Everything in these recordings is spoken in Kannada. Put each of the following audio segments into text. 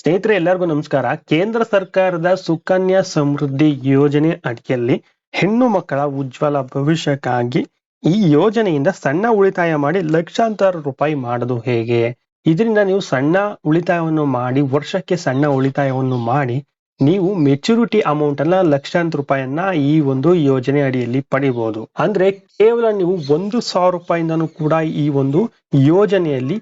ಸ್ನೇಹಿತರೆ, ಎಲ್ಲರಿಗೂ ನಮಸ್ಕಾರ. ಕೇಂದ್ರ ಸರ್ಕಾರದ ಸುಕನ್ಯಾ ಸಮೃದ್ಧಿ ಯೋಜನೆ ಅಡಿಯಲ್ಲಿ ಹೆಣ್ಣು ಮಕ್ಕಳ ಉಜ್ವಲ ಭವಿಷ್ಯಕ್ಕಾಗಿ ಈ ಯೋಜನೆಯಿಂದ ಸಣ್ಣ ಉಳಿತಾಯ ಮಾಡಿ ಲಕ್ಷಾಂತರ ರೂಪಾಯಿ ಮಾಡೋದು ಹೇಗೆ? ಇದರಿಂದ ನೀವು ಸಣ್ಣ ಉಳಿತಾಯವನ್ನು ಮಾಡಿ, ವರ್ಷಕ್ಕೆ ಸಣ್ಣ ಉಳಿತಾಯವನ್ನು ಮಾಡಿ, ನೀವು ಮೆಚುರಿಟಿ ಅಮೌಂಟ್ ಅನ್ನ ಲಕ್ಷಾಂತರ ರೂಪಾಯಿಯನ್ನ ಈ ಒಂದು ಯೋಜನೆ ಅಡಿಯಲ್ಲಿ ಪಡಿಬಹುದು ಅಂದ್ರೆ ಕೇವಲ ನೀವು ಒಂದು ಸಾವಿರ ರೂಪಾಯಿಂದನೂ ಕೂಡ ಈ ಒಂದು ಯೋಜನೆಯಲ್ಲಿ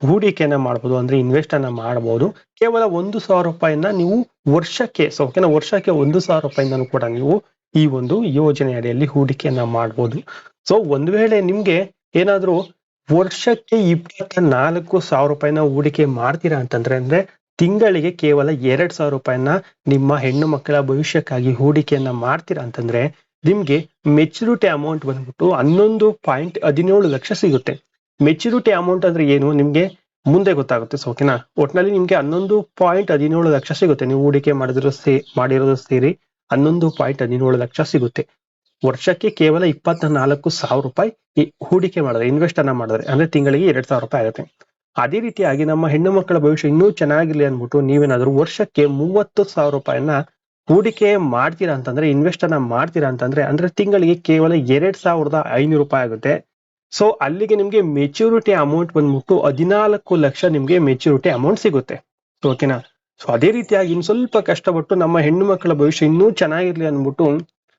ಹೂಡಿಕೆಯನ್ನ ಮಾಡಬಹುದು ಅಂದ್ರೆ ಇನ್ವೆಸ್ಟ್ ಅನ್ನ ಮಾಡಬಹುದು ಕೇವಲ ಒಂದು ಸಾವಿರ ರೂಪಾಯಿನ ನೀವು ವರ್ಷಕ್ಕೆ ಸೊ ಓಕೆನಾ ವರ್ಷಕ್ಕೆ ಒಂದು ಸಾವಿರ ರೂಪಾಯಿಂದನೂ ಕೂಡ ನೀವು ಈ ಒಂದು ಯೋಜನೆ ಅಡಿಯಲ್ಲಿ ಹೂಡಿಕೆಯನ್ನ ಮಾಡಬಹುದು ಸೊ ಒಂದ್ ವೇಳೆ ನಿಮ್ಗೆ ಏನಾದ್ರೂ ವರ್ಷಕ್ಕೆ ಇಪ್ಪತ್ತ ನಾಲ್ಕು ಸಾವಿರ ರೂಪಾಯಿನ ಹೂಡಿಕೆ ಮಾಡ್ತೀರಾ ಅಂತಂದ್ರೆ, ಅಂದ್ರೆ ತಿಂಗಳಿಗೆ ಕೇವಲ ಎರಡ್ ಸಾವಿರ ರೂಪಾಯಿನ ನಿಮ್ಮ ಹೆಣ್ಣು ಮಕ್ಕಳ ಭವಿಷ್ಯಕ್ಕಾಗಿ ಹೂಡಿಕೆಯನ್ನ ಮಾಡ್ತೀರಾ ಅಂತಂದ್ರೆ, ನಿಮ್ಗೆ ಮೆಚುರಿಟಿ ಅಮೌಂಟ್ ಬಂದ್ಬಿಟ್ಟು ಹನ್ನೊಂದು ಪಾಯಿಂಟ್ ಹದಿನೇಳು ಲಕ್ಷ ಸಿಗುತ್ತೆ. ಮೆಚುರಿಟಿ ಅಮೌಂಟ್ ಅಂದ್ರೆ ಏನು ನಿಮ್ಗೆ ಮುಂದೆ ಗೊತ್ತಾಗುತ್ತೆ ಸೊ ಓಕೆನಾ ಒಟ್ನಲ್ಲಿ ನಿಮ್ಗೆ ಹನ್ನೊಂದು ಪಾಯಿಂಟ್ ಹದಿನೇಳು ಲಕ್ಷ ಸಿಗುತ್ತೆ. ನೀವು ಹೂಡಿಕೆ ಮಾಡಿದ್ರು ಸೇ, ಮಾಡಿರೋದು ಸೇರಿ ಹನ್ನೊಂದು ಪಾಯಿಂಟ್ ಹದಿನೇಳು ಲಕ್ಷ ಸಿಗುತ್ತೆ. ವರ್ಷಕ್ಕೆ ಕೇವಲ ಇಪ್ಪತ್ತ ನಾಲ್ಕು ಸಾವಿರ ರೂಪಾಯಿ ಈ ಹೂಡಿಕೆ ಮಾಡಿದ್ರೆ ಇನ್ವೆಸ್ಟ್ ಅನ್ನ ಮಾಡಿದ್ರೆ, ಅಂದ್ರೆ ತಿಂಗಳಿಗೆ ಎರಡ್ ಸಾವಿರ ರೂಪಾಯಿ ಆಗುತ್ತೆ. ಅದೇ ರೀತಿಯಾಗಿ ನಮ್ಮ ಹೆಣ್ಣು ಮಕ್ಕಳ ಭವಿಷ್ಯ ಇನ್ನೂ ಚೆನ್ನಾಗಿರ್ಲಿ ಅಂದ್ಬಿಟ್ಟು ನೀವೇನಾದ್ರೂ ವರ್ಷಕ್ಕೆ ಮೂವತ್ತು ಸಾವಿರ ರೂಪಾಯಿನ ಹೂಡಿಕೆ ಮಾಡ್ತೀರಾ ಅಂತಂದ್ರೆ ಇನ್ವೆಸ್ಟ್ ಅನ್ನ ಮಾಡ್ತೀರಾ ಅಂತಂದ್ರೆ, ಅಂದ್ರೆ ತಿಂಗಳಿಗೆ ಕೇವಲ ಎರಡ್ ಸಾವಿರದ ಐನೂರು ರೂಪಾಯಿ ಆಗುತ್ತೆ. ಸೊ ಅಲ್ಲಿಗೆ ನಿಮ್ಗೆ ಮೆಚ್ಯೂರಿಟಿ ಅಮೌಂಟ್ ಬಂದ್ಬಿಟ್ಟು ಹದಿನಾಲ್ಕು ಲಕ್ಷ ನಿಮ್ಗೆ ಮೆಚ್ಯೂರಿಟಿ ಅಮೌಂಟ್ ಸಿಗುತ್ತೆ. ಓಕೆನಾ ಸೊ ಅದೇ ರೀತಿಯಾಗಿ ಇನ್ನು ಸ್ವಲ್ಪ ಕಷ್ಟಪಟ್ಟು ನಮ್ಮ ಹೆಣ್ಣು ಮಕ್ಕಳ ಭವಿಷ್ಯ ಇನ್ನೂ ಚೆನ್ನಾಗಿರ್ಲಿ ಅಂದ್ಬಿಟ್ಟು,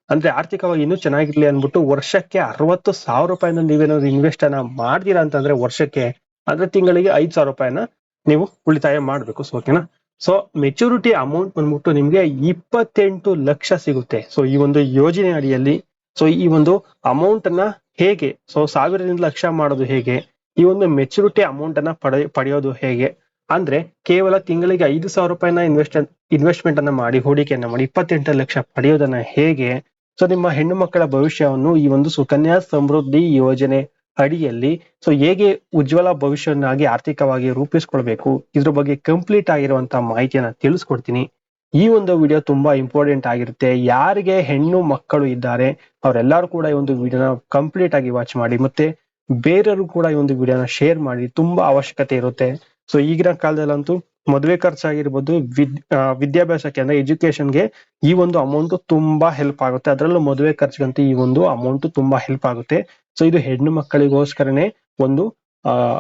ಅಂದ್ರೆ ಆರ್ಥಿಕವಾಗಿ ಇನ್ನೂ ಚೆನ್ನಾಗಿರ್ಲಿ ಅಂದ್ಬಿಟ್ಟು ವರ್ಷಕ್ಕೆ ಅರವತ್ತು ಸಾವಿರ ರೂಪಾಯಿನ ನೀವೇನಾದ್ರು ಇನ್ವೆಸ್ಟ್ ಅನ್ನ ಮಾಡ್ತೀರಾ ಅಂತಂದ್ರೆ ವರ್ಷಕ್ಕೆ ಅಂದ್ರೆ ತಿಂಗಳಿಗೆ ಐದು ಸಾವಿರ ರೂಪಾಯಿನ ನೀವು ಉಳಿತಾಯ ಮಾಡ್ಬೇಕು. ಸೊ ಓಕೆನಾ ಸೊ ಮೆಚುರಿಟಿ ಅಮೌಂಟ್ ಬಂದ್ಬಿಟ್ಟು ನಿಮ್ಗೆ ಇಪ್ಪತ್ತೆಂಟು ಲಕ್ಷ ಸಿಗುತ್ತೆ. ಸೊ ಈ ಒಂದು ಯೋಜನೆ ಅಡಿಯಲ್ಲಿ ಸೊ ಈ ಒಂದು ಅಮೌಂಟ್ ಅನ್ನ ಹೇಗೆ? ಸೊ ಸಾವಿರದಿಂದ ಲಕ್ಷ ಮಾಡೋದು ಹೇಗೆ? ಈ ಒಂದು ಮೆಚುರಿಟಿ ಅಮೌಂಟ್ ಅನ್ನ ಪಡೆ, ಪಡೆಯೋದು ಹೇಗೆ? ಅಂದ್ರೆ ಕೇವಲ ತಿಂಗಳಿಗೆ ಐದು ಸಾವಿರ ರೂಪಾಯಿನ ಇನ್ವೆಸ್ಟ್ ಇನ್ವೆಸ್ಟ್ಮೆಂಟ್ ಅನ್ನ ಮಾಡಿ, ಹೂಡಿಕೆಯನ್ನ ಮಾಡಿ, ಇಪ್ಪತ್ತೆಂಟು ಲಕ್ಷ ಪಡೆಯೋದನ್ನ ಹೇಗೆ? ಸೊ ನಿಮ್ಮ ಹೆಣ್ಣು ಮಕ್ಕಳ ಭವಿಷ್ಯವನ್ನು ಈ ಒಂದು ಸುಕನ್ಯಾ ಸಮೃದ್ಧಿ ಯೋಜನೆ ಅಡಿಯಲ್ಲಿ ಸೊ ಹೇಗೆ ಉಜ್ವಲ ಭವಿಷ್ಯವನ್ನಾಗಿ ಆರ್ಥಿಕವಾಗಿ ರೂಪಿಸ್ಕೊಳ್ಬೇಕು? ಇದ್ರ ಬಗ್ಗೆ ಕಂಪ್ಲೀಟ್ ಆಗಿರುವಂತಹ ಮಾಹಿತಿಯನ್ನ ತಿಳಿಸ್ಕೊಡ್ತೀನಿ. ಈ ಒಂದು ವಿಡಿಯೋ ತುಂಬಾ ಇಂಪಾರ್ಟೆಂಟ್ ಆಗಿರುತ್ತೆ. ಯಾರಿಗೆ ಹೆಣ್ಣು ಮಕ್ಕಳು ಇದ್ದಾರೆ, ಅವರೆಲ್ಲರೂ ಕೂಡ ಈ ಒಂದು ವಿಡಿಯೋನ ಕಂಪ್ಲೀಟ್ ಆಗಿ ವಾಚ್ ಮಾಡಿ, ಮತ್ತೆ ಬೇರೆಯವರು ಕೂಡ ಈ ಒಂದು ವಿಡಿಯೋನ ಶೇರ್ ಮಾಡಿ, ತುಂಬಾ ಅವಶ್ಯಕತೆ ಇರುತ್ತೆ. ಸೊ ಈಗಿನ ಕಾಲದಲ್ಲಂತೂ ಮದುವೆ ಖರ್ಚಾಗಿರ್ಬೋದು, ವಿದ್ ವಿದ್ಯಾಭ್ಯಾಸಕ್ಕೆ ಅಂದ್ರೆ ಎಜುಕೇಶನ್ಗೆ ಈ ಒಂದು ಅಮೌಂಟ್ ತುಂಬಾ ಹೆಲ್ಪ್ ಆಗುತ್ತೆ. ಅದರಲ್ಲೂ ಮದುವೆ ಖರ್ಚಿಗಂತೂ ಈ ಒಂದು ಅಮೌಂಟ್ ತುಂಬಾ ಹೆಲ್ಪ್ ಆಗುತ್ತೆ. ಸೊ ಇದು ಹೆಣ್ಣು ಮಕ್ಕಳಿಗೋಸ್ಕರನೇ ಒಂದು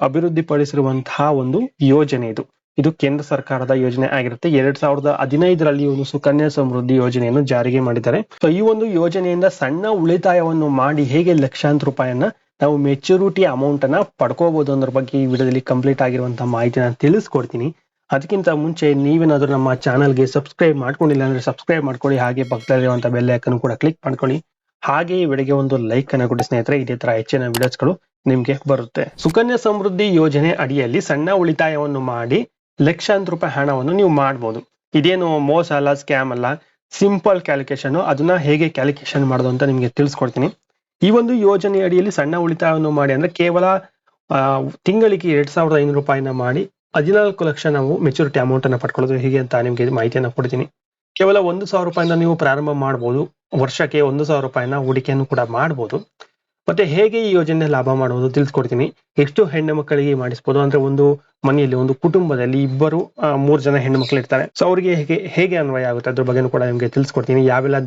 ಅಭಿವೃದ್ಧಿ ಪಡಿಸಿರುವಂತಹ ಒಂದು ಯೋಜನೆ ಇದು. ಇದು ಕೇಂದ್ರ ಸರ್ಕಾರದ ಯೋಜನೆ ಆಗಿರುತ್ತೆ. ಎರಡ್ ಸಾವಿರದ ಹದಿನೈದರಲ್ಲಿ ಒಂದು ಸುಕನ್ಯಾ ಸಮೃದ್ಧಿ ಯೋಜನೆಯನ್ನು ಜಾರಿಗೆ ಮಾಡಿದ್ದಾರೆ. ಸೊ ಈ ಒಂದು ಯೋಜನೆಯಿಂದ ಸಣ್ಣ ಉಳಿತಾಯವನ್ನು ಮಾಡಿ ಹೇಗೆ ಲಕ್ಷಾಂತರ ರೂಪಾಯಿಯನ್ನ ನಾವು ಮೆಚುರಿಟಿ ಅಮೌಂಟ್ ಅನ್ನ ಪಡ್ಕೋಬಹುದು ಅನ್ನೋದ್ರ ಬಗ್ಗೆ ಈ ವಿಡಿಯೋದಲ್ಲಿ ಕಂಪ್ಲೀಟ್ ಆಗಿರುವಂತಹ ಮಾಹಿತಿನ ತಿಳಿಸ್ಕೊಡ್ತೀನಿ. ಅದಕ್ಕಿಂತ ಮುಂಚೆ ನೀವೇನಾದ್ರೂ ನಮ್ಮ ಚಾನಲ್ಗೆ ಸಬ್ಸ್ಕ್ರೈಬ್ ಮಾಡ್ಕೊಂಡಿಲ್ಲ ಅಂದ್ರೆ ಸಬ್ಸ್ಕ್ರೈಬ್ ಮಾಡ್ಕೊಳ್ಳಿ. ಹಾಗೆ ಪಕ್ಕದಲ್ಲಿರುವಂತಹ ಬೆಲ್ ಐಕನ್ ಕೂಡ ಕ್ಲಿಕ್ ಮಾಡ್ಕೊಳ್ಳಿ. ಹಾಗೆ ಈ ವಿಡಿಯೋಗೆ ಒಂದು ಲೈಕ್ ಅನ್ನ ಕೊಡಿ ಸ್ನೇಹಿತರೆ. ಇದೇ ತರ ಹೆಚ್ಚಿನ ವಿಡಿಯೋಸ್ಗಳು ನಿಮ್ಗೆ ಬರುತ್ತೆ. ಸುಕನ್ಯಾ ಸಮೃದ್ಧಿ ಯೋಜನೆ ಅಡಿಯಲ್ಲಿ ಸಣ್ಣ ಉಳಿತಾಯವನ್ನು ಮಾಡಿ ಲಕ್ಷಾಂತರ ರೂಪಾಯಿ ಹಣವನ್ನು ನೀವು ಮಾಡ್ಬೋದು. ಇದೇನು ಮೋಸ ಅಲ್ಲ ಸ್ಕ್ಯಾಮ್ ಅಲ್ಲ ಸಿಂಪಲ್ ಕ್ಯಾಲ್ಕುಲೇಷನ್ ಅದನ್ನ ಹೇಗೆ ಕ್ಯಾಲ್ಕುಲೇಷನ್ ಮಾಡೋದು ಅಂತ ನಿಮಗೆ ತಿಳಿಸ್ಕೊಡ್ತೀನಿ. ಈ ಒಂದು ಯೋಜನೆ ಅಡಿಯಲ್ಲಿ ಸಣ್ಣ ಉಳಿತಾಯವನ್ನು ಮಾಡಿ ಅಂದ್ರೆ ಕೇವಲ ತಿಂಗಳಿಗೆ ಎರಡ್ ಸಾವಿರದ ಐನೂರು ರೂಪಾಯಿನ ಮಾಡಿ ಹದಿನಾಲ್ಕು ಲಕ್ಷ ನಾವು ಮೆಚುರಿಟಿ ಅಮೌಂಟ್ ಅನ್ನ ಪಡ್ಕೊಳ್ಳೋದು ಹೇಗೆ ಅಂತ ನಿಮಗೆ ಮಾಹಿತಿಯನ್ನು ಕೊಡ್ತೀನಿ. ಕೇವಲ ಒಂದು ಸಾವಿರ ರೂಪಾಯಿಂದ ನೀವು ಪ್ರಾರಂಭ ಮಾಡಬಹುದು ವರ್ಷಕ್ಕೆ ಒಂದು ಸಾವಿರ ರೂಪಾಯಿನ ಹೂಡಿಕೆಯನ್ನು ಕೂಡ ಮಾಡಬಹುದು ಮತ್ತೆ ಹೇಗೆ ಈ ಯೋಜನೆ ಲಾಭ ಮಾಡುವುದು ತಿಳಿಸ್ಕೊಡ್ತೀನಿ. ಎಷ್ಟು ಹೆಣ್ಣು ಮಕ್ಕಳಿಗೆ ಮಾಡಿಸ್ಬೋದು ಅಂದ್ರೆ ಒಂದು ಮನೆಯಲ್ಲಿ ಒಂದು ಕುಟುಂಬದಲ್ಲಿ ಇಬ್ಬರು ಮೂರು ಜನ ಹೆಣ್ಣು ಮಕ್ಕಳು ಇರ್ತಾರೆ ಸೊ ಅವರಿಗೆ ಹೇಗೆ ಹೇಗೆ ಅನ್ವಯ ಆಗುತ್ತೆ ಅದ್ರ ಬಗ್ಗೆ ಕೂಡ ನಿಮ್ಗೆ ತಿಳಿಸ್ಕೊಡ್ತೀನಿ. ಯಾವೆಲ್ಲ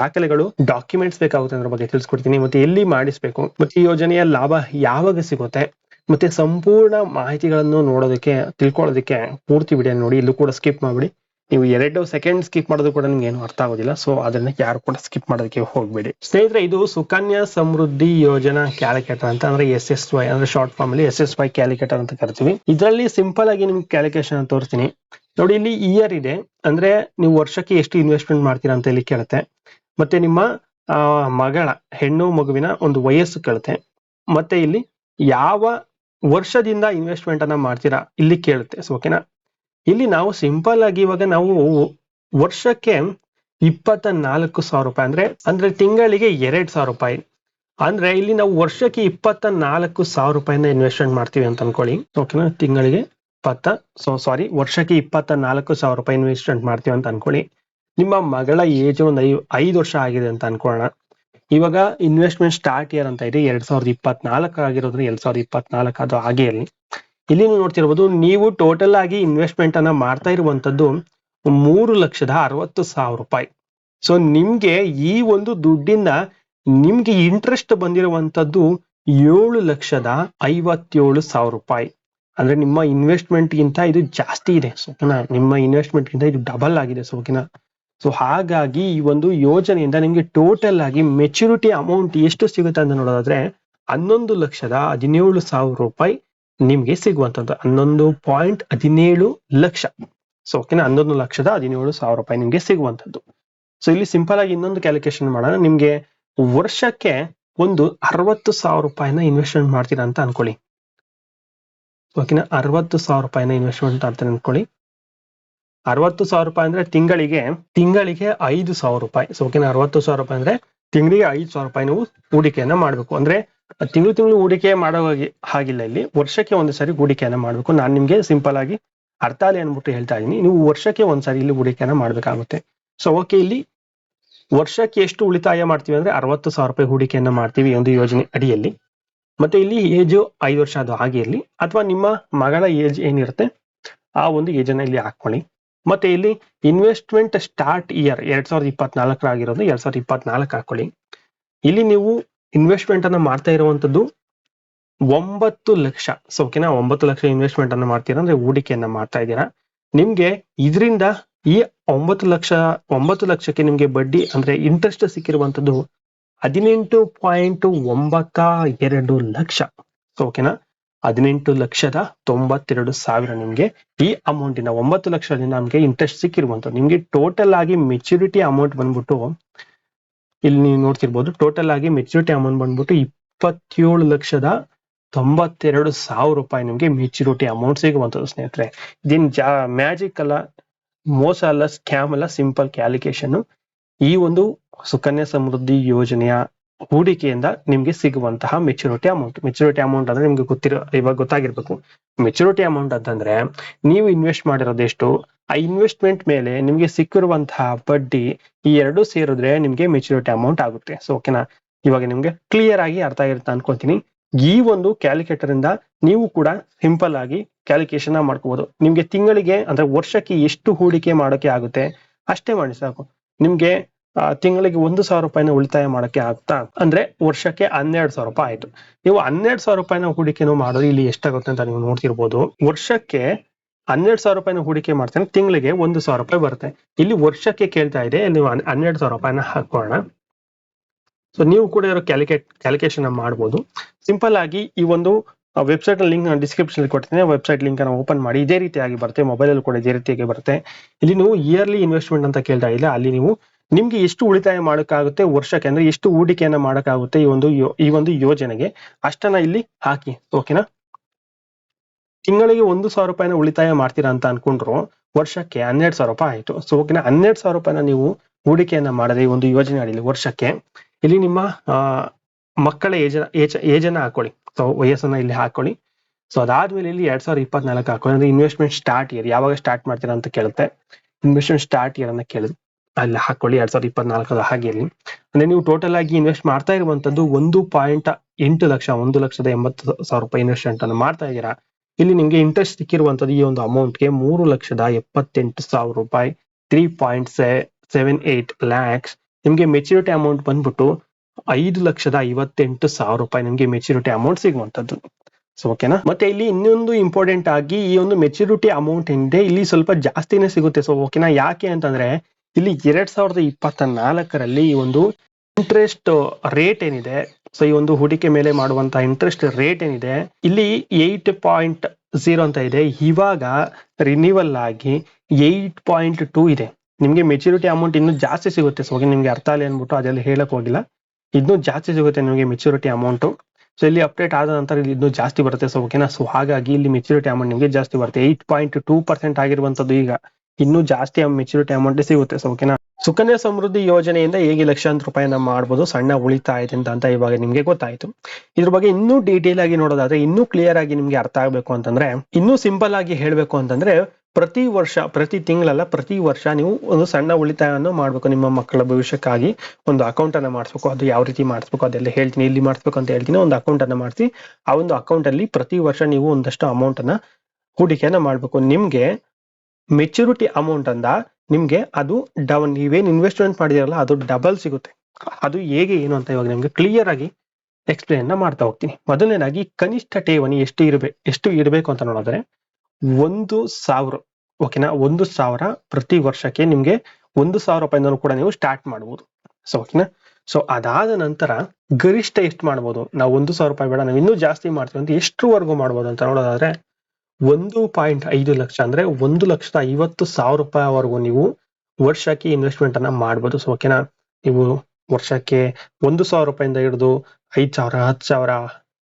ದಾಖಲೆಗಳು ಡಾಕ್ಯುಮೆಂಟ್ಸ್ ಬೇಕಾಗುತ್ತೆ ಅದ್ರ ಬಗ್ಗೆ ತಿಳಿಸ್ಕೊಡ್ತೀನಿ. ಮತ್ತೆ ಎಲ್ಲಿ ಮಾಡಿಸ್ಬೇಕು, ಮತ್ತೆ ಈ ಯೋಜನೆಯ ಲಾಭ ಯಾವಾಗ ಸಿಗುತ್ತೆ, ಮತ್ತೆ ಸಂಪೂರ್ಣ ಮಾಹಿತಿಗಳನ್ನು ನೋಡೋದಕ್ಕೆ, ತಿಳ್ಕೊಳ್ಳೋದಕ್ಕೆ ಪೂರ್ತಿ ವಿಡಿಯೋ ನೋಡಿ. ಇಲ್ಲೂ ಕೂಡ ಸ್ಕಿಪ್ ಮಾಡ್ಬಿಡಿ. ನೀವು ಎರಡು ಸೆಕೆಂಡ್ ಸ್ಕಿಪ್ ಮಾಡೋದು ಕೂಡ ನಿಮ್ಗೆ ಏನು ಅರ್ಥ ಆಗೋದಿಲ್ಲ. ಸೊ ಅದನ್ನ ಯಾರು ಕೂಡ ಸ್ಕಿಪ್ ಮಾಡೋದಕ್ಕೆ ಹೋಗ್ಬೇಡಿ. ಸ್ನೇಹಿತರೆ, ಇದು ಸುಕನ್ಯಾ ಸಮೃದ್ಧಿ ಯೋಜನಾ ಕ್ಯಾಲ್ಕುಲೇಟರ್ ಅಂತ, ಅಂದ್ರೆ ಎಸ್ ಎಸ್ ವೈ ಅಂದ್ರೆ ಶಾರ್ಟ್ ಫಾರ್ಮ್ ಅಲ್ಲಿ ಎಸ್ ಎಸ್ ವೈ ಕ್ಯಾಲ್ಕುಲೇಟರ್ ಅಂತ ಕರಿತೀವಿ. ಇದರಲ್ಲಿ ಸಿಂಪಲ್ ಆಗಿ ನಿಮ್ಗೆ ಕ್ಯಾಲ್ಕುಲೇಷನ್ ತೋರಿಸ್ತೀನಿ. ನೋಡಿ, ಇಲ್ಲಿ ಇಯರ್ ಇದೆ. ಅಂದ್ರೆ ನೀವು ವರ್ಷಕ್ಕೆ ಎಷ್ಟು ಇನ್ವೆಸ್ಟ್ಮೆಂಟ್ ಮಾಡ್ತೀರಾ ಅಂತ ಇಲ್ಲಿ ಕೇಳುತ್ತೆ. ಮತ್ತೆ ನಿಮ್ಮ ಮಗಳ, ಹೆಣ್ಣು ಮಗುವಿನ ಒಂದು ವಯಸ್ಸು ಕೇಳುತ್ತೆ. ಮತ್ತೆ ಇಲ್ಲಿ ಯಾವ ವರ್ಷದಿಂದ ಇನ್ವೆಸ್ಟ್ಮೆಂಟ್ ಅನ್ನ ಮಾಡ್ತೀರಾ ಇಲ್ಲಿ ಕೇಳುತ್ತೆ. ಸೊ ಓಕೆನಾ ಇಲ್ಲಿ ನಾವು ಸಿಂಪಲ್ ಆಗಿ ಇವಾಗ ನಾವು ವರ್ಷಕ್ಕೆ ಇಪ್ಪತ್ತ ನಾಲ್ಕು ಸಾವಿರ ರೂಪಾಯಿ ಅಂದ್ರೆ ಅಂದ್ರೆ ತಿಂಗಳಿಗೆ ಎರಡ್ ಸಾವಿರ ರೂಪಾಯಿ. ಅಂದ್ರೆ ಇಲ್ಲಿ ನಾವು ವರ್ಷಕ್ಕೆ ಇಪ್ಪತ್ತ ನಾಲ್ಕು ಸಾವಿರ ರೂಪಾಯಿನ ಇನ್ವೆಸ್ಟ್ಮೆಂಟ್ ಮಾಡ್ತೀವಿ ಅಂತ ಅನ್ಕೊಳ್ಳಿ. ಓಕೆನಾ ತಿಂಗಳಿಗೆ ಇಪ್ಪತ್ತ ಸೊ ಸಾರಿ ವರ್ಷಕ್ಕೆ ಇಪ್ಪತ್ತ ನಾಲ್ಕು ಸಾವಿರ ರೂಪಾಯಿ ಇನ್ವೆಸ್ಟ್ಮೆಂಟ್ ಮಾಡ್ತೀವಿ ಅಂತ ಅನ್ಕೊಳ್ಳಿ. ನಿಮ್ಮ ಮಗಳ ಏಜ್ ಒಂದು ಐ, ಐದು ವರ್ಷ ಆಗಿದೆ ಅಂತ ಅನ್ಕೊಳ್ಳೋಣ. ಇವಾಗ ಇನ್ವೆಸ್ಟ್ಮೆಂಟ್ ಸ್ಟಾರ್ಟ್ ಇಯರ್ ಅಂತ ಇದೆ, ಎರಡ್ ಸಾವಿರದ ಇಪ್ಪತ್ನಾಲ್ಕು ಆಗಿರೋದ್ರೆ ಎರಡ್ ಸಾವಿರದ ಇಪ್ಪತ್ನಾಲ್ಕು ಅದು ಹಾಗೆ ಇರಲಿ. ಇಲ್ಲಿ ನೀವು ನೋಡ್ತಿರ್ಬೋದು ನೀವು ಟೋಟಲ್ ಆಗಿ ಇನ್ವೆಸ್ಟ್ಮೆಂಟ್ ಅನ್ನ ಮಾಡ್ತಾ ಇರುವಂತದ್ದು ಮೂರು ಲಕ್ಷದ ಅರವತ್ತು ಸಾವಿರ ರೂಪಾಯಿ. ಸೊ ನಿಮ್ಗೆ ಈ ಒಂದು ದುಡ್ಡಿಂದ ನಿಮ್ಗೆ ಇಂಟ್ರೆಸ್ಟ್ ಬಂದಿರುವಂತದ್ದು ಏಳು ಲಕ್ಷದ ಐವತ್ತೇಳು ಸಾವಿರ ರೂಪಾಯಿ. ಅಂದ್ರೆ ನಿಮ್ಮ ಇನ್ವೆಸ್ಟ್ಮೆಂಟ್ ಗಿಂತ ಇದು ಜಾಸ್ತಿ ಇದೆ ಸೊ ನಿಮ್ಮ ಇನ್ವೆಸ್ಟ್ಮೆಂಟ್ ಗಿಂತ ಇದು ಡಬಲ್ ಆಗಿದೆ ಸೊಕಿನ ಸೊ ಹಾಗಾಗಿ ಈ ಒಂದು ಯೋಜನೆಯಿಂದ ನಿಮ್ಗೆ ಟೋಟಲ್ ಆಗಿ ಮೆಚುರಿಟಿ ಅಮೌಂಟ್ ಎಷ್ಟು ಸಿಗುತ್ತೆ ಅಂತ ನೋಡೋದಾದ್ರೆ ಹನ್ನೊಂದು ಲಕ್ಷದ ಹದಿನೇಳು ಸಾವಿರ ರೂಪಾಯಿ ನಿಮ್ಗೆ ಸಿಗುವಂತದ್ದು ಹನ್ನೊಂದು ಪಾಯಿಂಟ್ ಹದಿನೇಳು ಲಕ್ಷ. ಸೊ ಓಕೆನಾ ಹನ್ನೊಂದು ಲಕ್ಷದ ಹದಿನೇಳು ಸಾವಿರ ರೂಪಾಯಿ ನಿಮ್ಗೆ ಸಿಗುವಂತದ್ದು. ಸೊ ಇಲ್ಲಿ ಸಿಂಪಲ್ ಆಗಿ ಇನ್ನೊಂದು ಕ್ಯಾಲ್ಕುಲೇಷನ್ ಮಾಡೋಣ. ನಿಮ್ಗೆ ವರ್ಷಕ್ಕೆ ಒಂದು ಅರವತ್ತು ಸಾವಿರ ರೂಪಾಯಿನ ಇನ್ವೆಸ್ಟ್ಮೆಂಟ್ ಮಾಡ್ತೀರಾ ಅಂತ ಅನ್ಕೊಳ್ಳಿ. ಓಕೆನಾ ಅರವತ್ತು ಸಾವಿರ ರೂಪಾಯಿನ ಇನ್ವೆಸ್ಟ್ಮೆಂಟ್ ಅಂತ ಅನ್ಕೊಳ್ಳಿ. ಅರವತ್ತು ಸಾವಿರ ರೂಪಾಯಿ ಅಂದ್ರೆ ತಿಂಗಳಿಗೆ ತಿಂಗಳಿಗೆ ಐದು ಸಾವಿರ ರೂಪಾಯಿ. ಸೊ ಓಕೆನಾ ಅರವತ್ತು ಸಾವಿರ ರೂಪಾಯಿ ಅಂದ್ರೆ ತಿಂಗಳಿಗೆ ಐದು ಸಾವಿರ ರೂಪಾಯಿ ನೀವು ಹೂಡಿಕೆಯನ್ನ ಮಾಡಬೇಕು. ಅಂದ್ರೆ ತಿಂಗಳು ತಿಂಗಳು ಹೂಡಿಕೆ ಮಾಡೋ ಹಾಗೆ, ಹಾಗಿಲ್ಲ ಇಲ್ಲಿ. ವರ್ಷಕ್ಕೆ ಒಂದು ಸರಿ ಹೂಡಿಕೆಯನ್ನ ಮಾಡಬೇಕು. ನಾನು ನಿಮ್ಗೆ ಸಿಂಪಲ್ ಆಗಿ ಅರ್ಥ ಅಂದ್ಬಿಟ್ಟು ಅನ್ಬಿಟ್ಟು ಹೇಳ್ತಾ ಇದೀನಿ. ನೀವು ವರ್ಷಕ್ಕೆ ಒಂದ್ಸರಿ ಇಲ್ಲಿ ಹೂಡಿಕೆಯನ್ನ ಮಾಡ್ಬೇಕಾಗುತ್ತೆ. ಸೊ ಓಕೆ ಇಲ್ಲಿ ವರ್ಷಕ್ಕೆ ಎಷ್ಟು ಉಳಿತಾಯ ಮಾಡ್ತೀವಿ ಅಂದ್ರೆ ಅರವತ್ತು ಸಾವಿರ ರೂಪಾಯಿ ಹೂಡಿಕೆಯನ್ನ ಮಾಡ್ತೀವಿ ಒಂದು ಯೋಜನೆ ಅಡಿಯಲ್ಲಿ. ಮತ್ತೆ ಇಲ್ಲಿ ಏಜ್ ಐದು ವರ್ಷ ಅದು ಹಾಗೆ ಇರಲಿ. ಅಥವಾ ನಿಮ್ಮ ಮಗಳ ಏಜ್ ಏನಿರುತ್ತೆ, ಆ ಒಂದು ಏಜನ್ನ ಇಲ್ಲಿ ಹಾಕೊಳ್ಳಿ ಮತ್ತೆ ಇಲ್ಲಿ ಇನ್ವೆಸ್ಟ್ಮೆಂಟ್ ಸ್ಟಾರ್ಟ್ ಇಯರ್ ಎರಡ್ ಸಾವಿರದ ಇಪ್ಪತ್ನಾಲ್ಕರ ಆಗಿರೋದು ಎರಡ್ ಸಾವಿರದ ಇಪ್ಪತ್ನಾಲ್ಕು ಹಾಕೊಳ್ಳಿ ಇಲ್ಲಿ ನೀವು ಇನ್ವೆಸ್ಟ್ಮೆಂಟ್ ಅನ್ನ ಮಾಡ್ತಾ ಇರುವಂತದ್ದು ಒಂಬತ್ತು ಲಕ್ಷ. ಸೊ ಓಕೆನಾ ಒಂಬತ್ತು ಲಕ್ಷ ಇನ್ವೆಸ್ಟ್ಮೆಂಟ್ ಅನ್ನ ಮಾಡ್ತೀರಾ? ಅಂದ್ರೆ ಹೂಡಿಕೆಯನ್ನ ಮಾಡ್ತಾ ಇದ್ದೀರಾ? ನಿಮ್ಗೆ ಇದರಿಂದ ಈ ಒಂಬತ್ತು ಲಕ್ಷ, ಒಂಬತ್ತು ಲಕ್ಷಕ್ಕೆ ನಿಮ್ಗೆ ಬಡ್ಡಿ, ಅಂದ್ರೆ ಇಂಟ್ರೆಸ್ಟ್ ಸಿಕ್ಕಿರುವಂತದ್ದು ಹದಿನೆಂಟು ಪಾಯಿಂಟ್ ಒಂಬತ್ತ ಎರಡು ಲಕ್ಷ. ಸೊ ಓಕೆನಾ ಹದಿನೆಂಟು ಲಕ್ಷದ ತೊಂಬತ್ತೆರಡು ಸಾವಿರ ನಿಮ್ಗೆ ಈ ಅಮೌಂಟಿನ ಒಂಬತ್ತು ಲಕ್ಷದಿಂದ ನಮ್ಗೆ ಇಂಟ್ರೆಸ್ಟ್ ಸಿಕ್ಕಿರುವಂತದ್ದು. ನಿಮ್ಗೆ ಟೋಟಲ್ ಆಗಿ ಮೆಚುರಿಟಿ ಅಮೌಂಟ್ ಬಂದ್ಬಿಟ್ಟು ಇಲ್ಲಿ ನೀವು ನೋಡ್ತಿರ್ಬೋದು ಟೋಟಲ್ ಆಗಿ ಮೆಚುರಿಟಿ ಅಮೌಂಟ್ ಬಂದ್ಬಿಟ್ಟು ಇಪ್ಪತ್ತೇಳು ಲಕ್ಷದ ತೊಂಬತ್ತೆರಡು ಸಾವಿರ ರೂಪಾಯಿ ನಿಮ್ಗೆ ಮೆಚುರಿಟಿ ಅಮೌಂಟ್ ಸಿಗುವಂತದ್ದು ಸ್ನೇಹಿತರೆ. ಇದನ್ ಜಾ ಮ್ಯಾಜಿಕ್ ಅಲ್ಲ, ಮೋಸ ಅಲ್ಲ ಸ್ಕ್ಯಾಮ್ ಅಲ್ಲ ಸಿಂಪಲ್ ಕ್ಯಾಲಿಕೇಶನ್ ಈ ಒಂದು ಸುಕನ್ಯಾ ಸಮೃದ್ಧಿ ಯೋಜನೆಯ ಹೂಡಿಕೆಯಿಂದ ನಿಮ್ಗೆ ಸಿಗುವಂತಹ ಮೆಚುರಿಟಿ ಅಮೌಂಟ್ ಮೆಚುರಿಟಿ ಅಮೌಂಟ್ ಅಂದ್ರೆ ನಿಮ್ಗೆ ಗೊತ್ತಿರೋ, ಇವಾಗ ಗೊತ್ತಾಗಿರ್ಬೇಕು. ಮೆಚುರಿಟಿ ಅಮೌಂಟ್ ಅಂತಂದ್ರೆ, ನೀವು ಇನ್ವೆಸ್ಟ್ ಮಾಡಿರೋದು ಎಷ್ಟು? ಆ ಇನ್ವೆಸ್ಟ್ಮೆಂಟ್ ಮೇಲೆ ನಿಮಗೆ ಸಿಕ್ಕಿರುವಂತಹ ಬಡ್ಡಿ ಈ ಎರಡು ಸೇರಿದ್ರೆ ನಿಮಗೆ ಮೆಚುರಿಟಿ ಅಮೌಂಟ್ ಆಗುತ್ತೆ. ಸೊ ಓಕೆನಾ ಇವಾಗ ನಿಮ್ಗೆ ಕ್ಲಿಯರ್ ಆಗಿ ಅರ್ಥ ಆಗಿರುತ್ತೆ ಅನ್ಕೊಂತೀನಿ ಈ ಒಂದು ಕ್ಯಾಲ್ಕುಲೇಟರ್ ಇಂದ ನೀವು ಕೂಡ ಸಿಂಪಲ್ ಆಗಿ ಕ್ಯಾಲ್ಕುಲೇಷನ್ ಮಾಡ್ಕೋಬಹುದು ನಿಮ್ಗೆ ತಿಂಗಳಿಗೆ ಅಂದ್ರೆ ವರ್ಷಕ್ಕೆ ಎಷ್ಟು ಹೂಡಿಕೆ ಮಾಡೋಕೆ ಆಗುತ್ತೆ? ಅಷ್ಟೇ ಮಾಡಿ ಸಾಕು. ನಿಮ್ಗೆ ತಿಂಗಳಿಗೆ ಒಂದು ಸಾವಿರ ರೂಪಾಯಿನ ಉಳಿತಾಯ ಮಾಡಕ್ಕೆ ಆಗ್ತಾ ಅಂದ್ರೆ ವರ್ಷಕ್ಕೆ ಹನ್ನೆರಡು ಸಾವಿರ ರೂಪಾಯಿ ಆಯ್ತು. ನೀವು ಹನ್ನೆರಡು ಸಾವಿರ ರೂಪಾಯಿನ ಹೂಡಿಕೆನೂ ಮಾಡೋದು ಇಲ್ಲಿ ಎಷ್ಟಾಗುತ್ತೆ ಅಂತ ನೀವು ನೋಡ್ತಿರ್ಬೋದು. ವರ್ಷಕ್ಕೆ ಹನ್ನೆರಡು ಸಾವಿರ ರೂಪಾಯಿನ ಹೂಡಿಕೆ ಮಾಡ್ತೇನೆ, ತಿಂಗಳಿಗೆ ಒಂದು ಸಾವಿರ ರೂಪಾಯಿ ಬರುತ್ತೆ. ಇಲ್ಲಿ ವರ್ಷಕ್ಕೆ ಕೇಳ್ತಾ ಇದೆ, ನೀವು ಹನ್- ಹನ್ನೆರಡು ಸಾವಿರ ರೂಪಾಯಿನ ಹಾಕೋಣ. ಸೊ ನೀವು ಕೂಡ ಇರೋ ಕ್ಯಾಲಿಕೇಟ್ ಕ್ಯಾಲ್ಕುಲೇಷನ್ ಮಾಡ್ಬೋದು. ಸಿಂಪಲ್ ಆಗಿ ಈ ಒಂದು ವೆಬ್ಸೈಟ್ ಲಿಂಕ್ ನಾನು ಡಿಸ್ಕ್ರಿಪ್ಷನ್ ಕೊಡ್ತೀನಿ ವೆಬ್ಸೈಟ್ ಲಿಂಕ್ ಅನ್ನು ಓಪನ್ ಮಾಡಿ, ಇದೇ ರೀತಿಯಾಗಿ ಬರುತ್ತೆ. ಮೊಬೈಲ್ ಅಲ್ಲಿ ಕೂಡ ಇದೇ ರೀತಿಯಾಗಿ ಬರುತ್ತೆ. ಇಲ್ಲಿ ನೀವು ಇಯರ್ಲಿ ಇನ್ವೆಸ್ಟ್ಮೆಂಟ್ ಅಂತ ಕೇಳ್ತಾ ಇಲ್ಲ. ಅಲ್ಲಿ ನೀವು ನಿಮ್ಗೆ ಎಷ್ಟು ಉಳಿತಾಯ ಮಾಡೋಕ್ಕಾಗುತ್ತೆ ವರ್ಷಕ್ಕೆ, ಅಂದ್ರೆ ಎಷ್ಟು ಹೂಡಿಕೆಯನ್ನ ಮಾಡೋಕ್ಕಾಗುತ್ತೆ ಈ ಒಂದು ಈ ಒಂದು ಯೋಜನೆಗೆ ಅಷ್ಟನ್ನ ಇಲ್ಲಿ ಹಾಕಿ. ಓಕೆನಾ ತಿಂಗಳಿಗೆ ಒಂದು ಸಾವಿರ ರೂಪಾಯಿನ ಉಳಿತಾಯ ಮಾಡ್ತೀರಾ ಅಂತ ಅನ್ಕೊಂಡ್ರು. ವರ್ಷಕ್ಕೆ ಹನ್ನೆರಡು ಸಾವಿರ ರೂಪಾಯಿ ಆಯ್ತು. ಸೊ ಓಕೆನಾ ಹನ್ನೆರಡು ಸಾವಿರ ರೂಪಾಯಿನ ನೀವು ಹೂಡಿಕೆಯನ್ನ ಮಾಡದೆ ಒಂದು ಯೋಜನೆ ಅಡಿಯಲ್ಲಿ ವರ್ಷಕ್ಕೆ, ಇಲ್ಲಿ ನಿಮ್ಮ ಮಕ್ಕಳ ಏಜ್ ಏಜ್, ಏಜನ್ನ ಹಾಕೊಳ್ಳಿ. ಸೊ ವಯಸ್ಸನ್ನ ಇಲ್ಲಿ ಹಾಕೊಳ್ಳಿ. ಸೊ ಅದಾದ್ಮೇಲೆ ಇಲ್ಲಿ ಎರಡ್ ಸಾವಿರದ ಇಪ್ಪತ್ನಾಲ್ಕು ಹಾಕೊಳ್ಳಿ. ಅಂದ್ರೆ ಇನ್ವೆಸ್ಟ್ಮೆಂಟ್ ಸ್ಟಾರ್ಟ್ ಇಯರ್ ಯಾವಾಗ ಸ್ಟಾರ್ಟ್ ಮಾಡ್ತೀರಾ ಅಂತ ಕೇಳುತ್ತೆ. ಇನ್ವೆಸ್ಟ್ಮೆಂಟ್ ಸ್ಟಾರ್ಟ್ ಇಯರ್ ಅನ್ನ ಕೇಳಿದ್ರು ಅಲ್ಲಿ ಹಾಕೊಳ್ಳಿ ಎರಡ್ ಸಾವಿರದ ಇಪ್ಪತ್ನಾಲ್ಕರ ಹಾಗೆ ಇಲ್ಲಿ. ಅಂದ್ರೆ ನೀವು ಟೋಟಲ್ ಆಗಿ ಇನ್ವೆಸ್ಟ್ ಮಾಡ್ತಾ ಇರುವಂತದ್ದು ಒಂದು ಪಾಯಿಂಟ್ ಎಂಟು ಲಕ್ಷ, ಒಂದು ಲಕ್ಷದ ಎಂಬತ್ತು ಸಾವಿರ ರೂಪಾಯಿ ಇನ್ವೆಸ್ಟ್ಮೆಂಟ್ ಅನ್ನು ಮಾಡ್ತಾ ಇದ್ದೀರಾ. ಇಲ್ಲಿ ನಿಮಗೆ ಇಂಟ್ರೆಸ್ಟ್ ಸಿಕ್ಕಿರುವಂತದ್ದು ಈ ಒಂದು ಅಮೌಂಟ್ಗೆ ಮೂರು ಲಕ್ಷದ ಎಪ್ಪತ್ತೆಂಟು ಸಾವಿರ ರೂಪಾಯಿ three point seven eight lakhs ನಿಮಗೆ ಮೆಚುರಿಟಿ ಅಮೌಂಟ್ ಬಂದ್ಬಿಟ್ಟು ಐದು ಲಕ್ಷದ ಐವತ್ತೆಂಟು ಸಾವಿರ ರೂಪಾಯಿ ನಿಮಗೆ ಮೆಚುರಿಟಿ ಅಮೌಂಟ್ ಸಿಗುವಂತದ್ದು. ಸೊ ಓಕೆನಾ ಮತ್ತೆ ಇಲ್ಲಿ ಇನ್ನೊಂದು ಇಂಪಾರ್ಟೆಂಟ್ ಆಗಿ ಈ ಒಂದು ಮೆಚುರಿಟಿ ಅಮೌಂಟ್ ಏನಿದೆ ಇಲ್ಲಿ ಸ್ವಲ್ಪ ಜಾಸ್ತಿನೇ ಸಿಗುತ್ತೆ. ಸೊ ಓಕೆನಾ ಯಾಕೆ ಅಂತಂದ್ರೆ ಇಲ್ಲಿ ಎರಡ್ ಸಾವಿರದ ಇಪ್ಪತ್ತ ನಾಲ್ಕರಲ್ಲಿ ಈ ಒಂದು ಇಂಟ್ರೆಸ್ಟ್ ರೇಟ್ ಏನಿದೆ ಸೊ ಈ ಒಂದು ಹೂಡಿಕೆ ಮೇಲೆ ಮಾಡುವಂತ ಇಂಟ್ರೆಸ್ಟ್ ರೇಟ್ ಏನಿದೆ, ಇಲ್ಲಿ ಏಟ್ ಪಾಯಿಂಟ್ ಝೀರೋ ಅಂತ ಇದೆ. ಇವಾಗ ರಿನಿವಲ್ ಆಗಿ ಏಟ್ ಪಾಯಿಂಟ್ ಟೂ ಇದೆ. ನಿಮ್ಗೆ ಮೆಚುರಿಟಿ ಅಮೌಂಟ್ ಇನ್ನೂ ಜಾಸ್ತಿ ಸಿಗುತ್ತೆ. ಸೊ ನಿಮ್ಗೆ ಅರ್ಥ ಆಗಲಿ ಅಂದ್ಬಿಟ್ಟು ಅದೆಲ್ಲ ಹೇಳಕ್ ಹೋಗಿಲ್ಲ. ಇನ್ನೂ ಜಾಸ್ತಿ ಸಿಗುತ್ತೆ ನಿಮಗೆ ಮೆಚುರಿಟಿ ಅಮೌಂಟ್ ಸೊ ಇಲ್ಲಿ ಅಪ್ಡೇಟ್ ಆದ ನಂತರ ಇಲ್ಲಿ ಇನ್ನೂ ಜಾಸ್ತಿ ಬರುತ್ತೆ. ಸೊ ಓಕೆನಾ ಸೊ ಹಾಗಾಗಿ ಇಲ್ಲಿ ಮೆಚುರಿಟಿ ಅಮೌಂಟ್ ನಿಮಗೆ ಜಾಸ್ತಿ ಬರುತ್ತೆ. ಏಟ್ ಪಾಯಿಂಟ್ ಟೂ ಪರ್ಸೆಂಟ್ ಆಗಿರುವಂತದ್ದು ಈಗ. ಇನ್ನೂ ಜಾಸ್ತಿ ಮೆಚುರಿಟಿ ಅಮೌಂಟ್ ಸಿಗುತ್ತೆ. ಸೊ ಓಕೆನಾ ಸುಕನ್ಯಾ ಸಮೃದ್ಧಿ ಯೋಜನೆಯಿಂದ ಹೇಗೆ ಲಕ್ಷಾಂತರ ರೂಪಾಯಿನ ಮಾಡ್ಬೋದು? ಸಣ್ಣ ಉಳಿತಾಯದಿಂದ ಅಂತ ಇವಾಗ ನಿಮ್ಗೆ ಗೊತ್ತಾಯ್ತು. ಇದ್ರ ಬಗ್ಗೆ ಇನ್ನೂ ಡೀಟೇಲ್ ಆಗಿ ನೋಡೋದಾದ್ರೆ, ಇನ್ನೂ ಕ್ಲಿಯರ್ ಆಗಿ ನಿಮ್ಗೆ ಅರ್ಥ ಆಗ್ಬೇಕು ಅಂತಂದ್ರೆ, ಇನ್ನೂ ಸಿಂಪಲ್ ಆಗಿ ಹೇಳ್ಬೇಕು ಅಂತಂದ್ರೆ, ಪ್ರತಿ ವರ್ಷ, ಪ್ರತಿ ತಿಂಗಳಲ್ಲ ಪ್ರತಿ ವರ್ಷ ನೀವು ಒಂದು ಸಣ್ಣ ಉಳಿತಾಯವನ್ನು ಮಾಡಬೇಕು ನಿಮ್ಮ ಮಕ್ಕಳ ಭವಿಷ್ಯಕ್ಕಾಗಿ. ಒಂದು ಅಕೌಂಟ್ ಅನ್ನ ಮಾಡಿಸ್ಬೇಕು, ಅದು ಯಾವ ರೀತಿ ಮಾಡಿಸ್ಬೇಕು, ಅದೆಲ್ಲ ಹೇಳ್ತೀನಿ, ಇಲ್ಲಿ ಮಾಡಿಸ್ಬೇಕು ಅಂತ ಹೇಳ್ತೀನಿ, ಒಂದು ಅಕೌಂಟ್ ಅನ್ನ ಮಾಡಿಸಿ, ಆ ಒಂದು ಅಕೌಂಟ್ ಅಲ್ಲಿ ಪ್ರತಿ ವರ್ಷ ನೀವು ಒಂದಷ್ಟು ಅಮೌಂಟ್ ಅನ್ನ ಹೂಡಿಕೆಯನ್ನ ಮಾಡಬೇಕು. ನಿಮ್ಗೆ ಮೆಚುರಿಟಿ ಅಮೌಂಟ್ ಅಂದ ನಿಮ್ಗೆ ಅದು ಡಬಲ್ ನೀವೇನು ಇನ್ವೆಸ್ಟ್ಮೆಂಟ್ ಮಾಡಿದಿರಲ್ಲ ಅದು ಡಬಲ್ ಸಿಗುತ್ತೆ. ಅದು ಹೇಗೆ, ಏನು ಅಂತ ಇವಾಗ ನಿಮ್ಗೆ ಕ್ಲಿಯರ್ ಆಗಿ ಎಕ್ಸ್ಪ್ಲೇನ್ ಮಾಡ್ತಾ ಹೋಗ್ತೀನಿ. ಮೊದಲನೇದಾಗಿ ಕನಿಷ್ಠ ಠೇವಣಿ ಎಷ್ಟು ಇರಬೇಕು ಎಷ್ಟು ಇರಬೇಕು ಅಂತ ನೋಡಿದ್ರೆ ಒಂದು ಸಾವಿರ ಓಕೆನಾ ಒಂದು ಸಾವಿರ ಪ್ರತಿ ವರ್ಷಕ್ಕೆ ನಿಮ್ಗೆ ಒಂದು ಸಾವಿರ ರೂಪಾಯಿಂದ ಕೂಡ ನೀವು ಸ್ಟಾರ್ಟ್ ಮಾಡ್ಬೋದು. ಸೊ ಓಕೆನಾ ಸೊ ಅದಾದ ನಂತರ ಗರಿಷ್ಠ ಎಷ್ಟು ಮಾಡ್ಬೋದು? ನಾವು ಒಂದು ಸಾವಿರ ರೂಪಾಯಿ ಬೇಡ, ನಾವು ಇನ್ನೂ ಜಾಸ್ತಿ ಮಾಡ್ತೀವಿ ಅಂತ ಎಷ್ಟರವರೆಗೂ ಮಾಡ್ಬೋದು ಅಂತ ನೋಡೋದಾದ್ರೆ ಒಂದು ಪಾಯಿಂಟ್ ಐದು ಲಕ್ಷ ಅಂದ್ರೆ ಒಂದು ಲಕ್ಷದ ಐವತ್ತು ಸಾವಿರ ರೂಪಾಯಿವರೆಗೂ ನೀವು ವರ್ಷಕ್ಕೆ ಇನ್ವೆಸ್ಟ್ಮೆಂಟ್ ಅನ್ನ ಮಾಡ್ಬೋದು. ಸೊ ಓಕೆನಾ ನೀವು ವರ್ಷಕ್ಕೆ ಒಂದು ಸಾವಿರ ರೂಪಾಯಿಂದ ಹಿಡಿದು ಐದ್ ಸಾವಿರ, ಹತ್ತು ಸಾವಿರ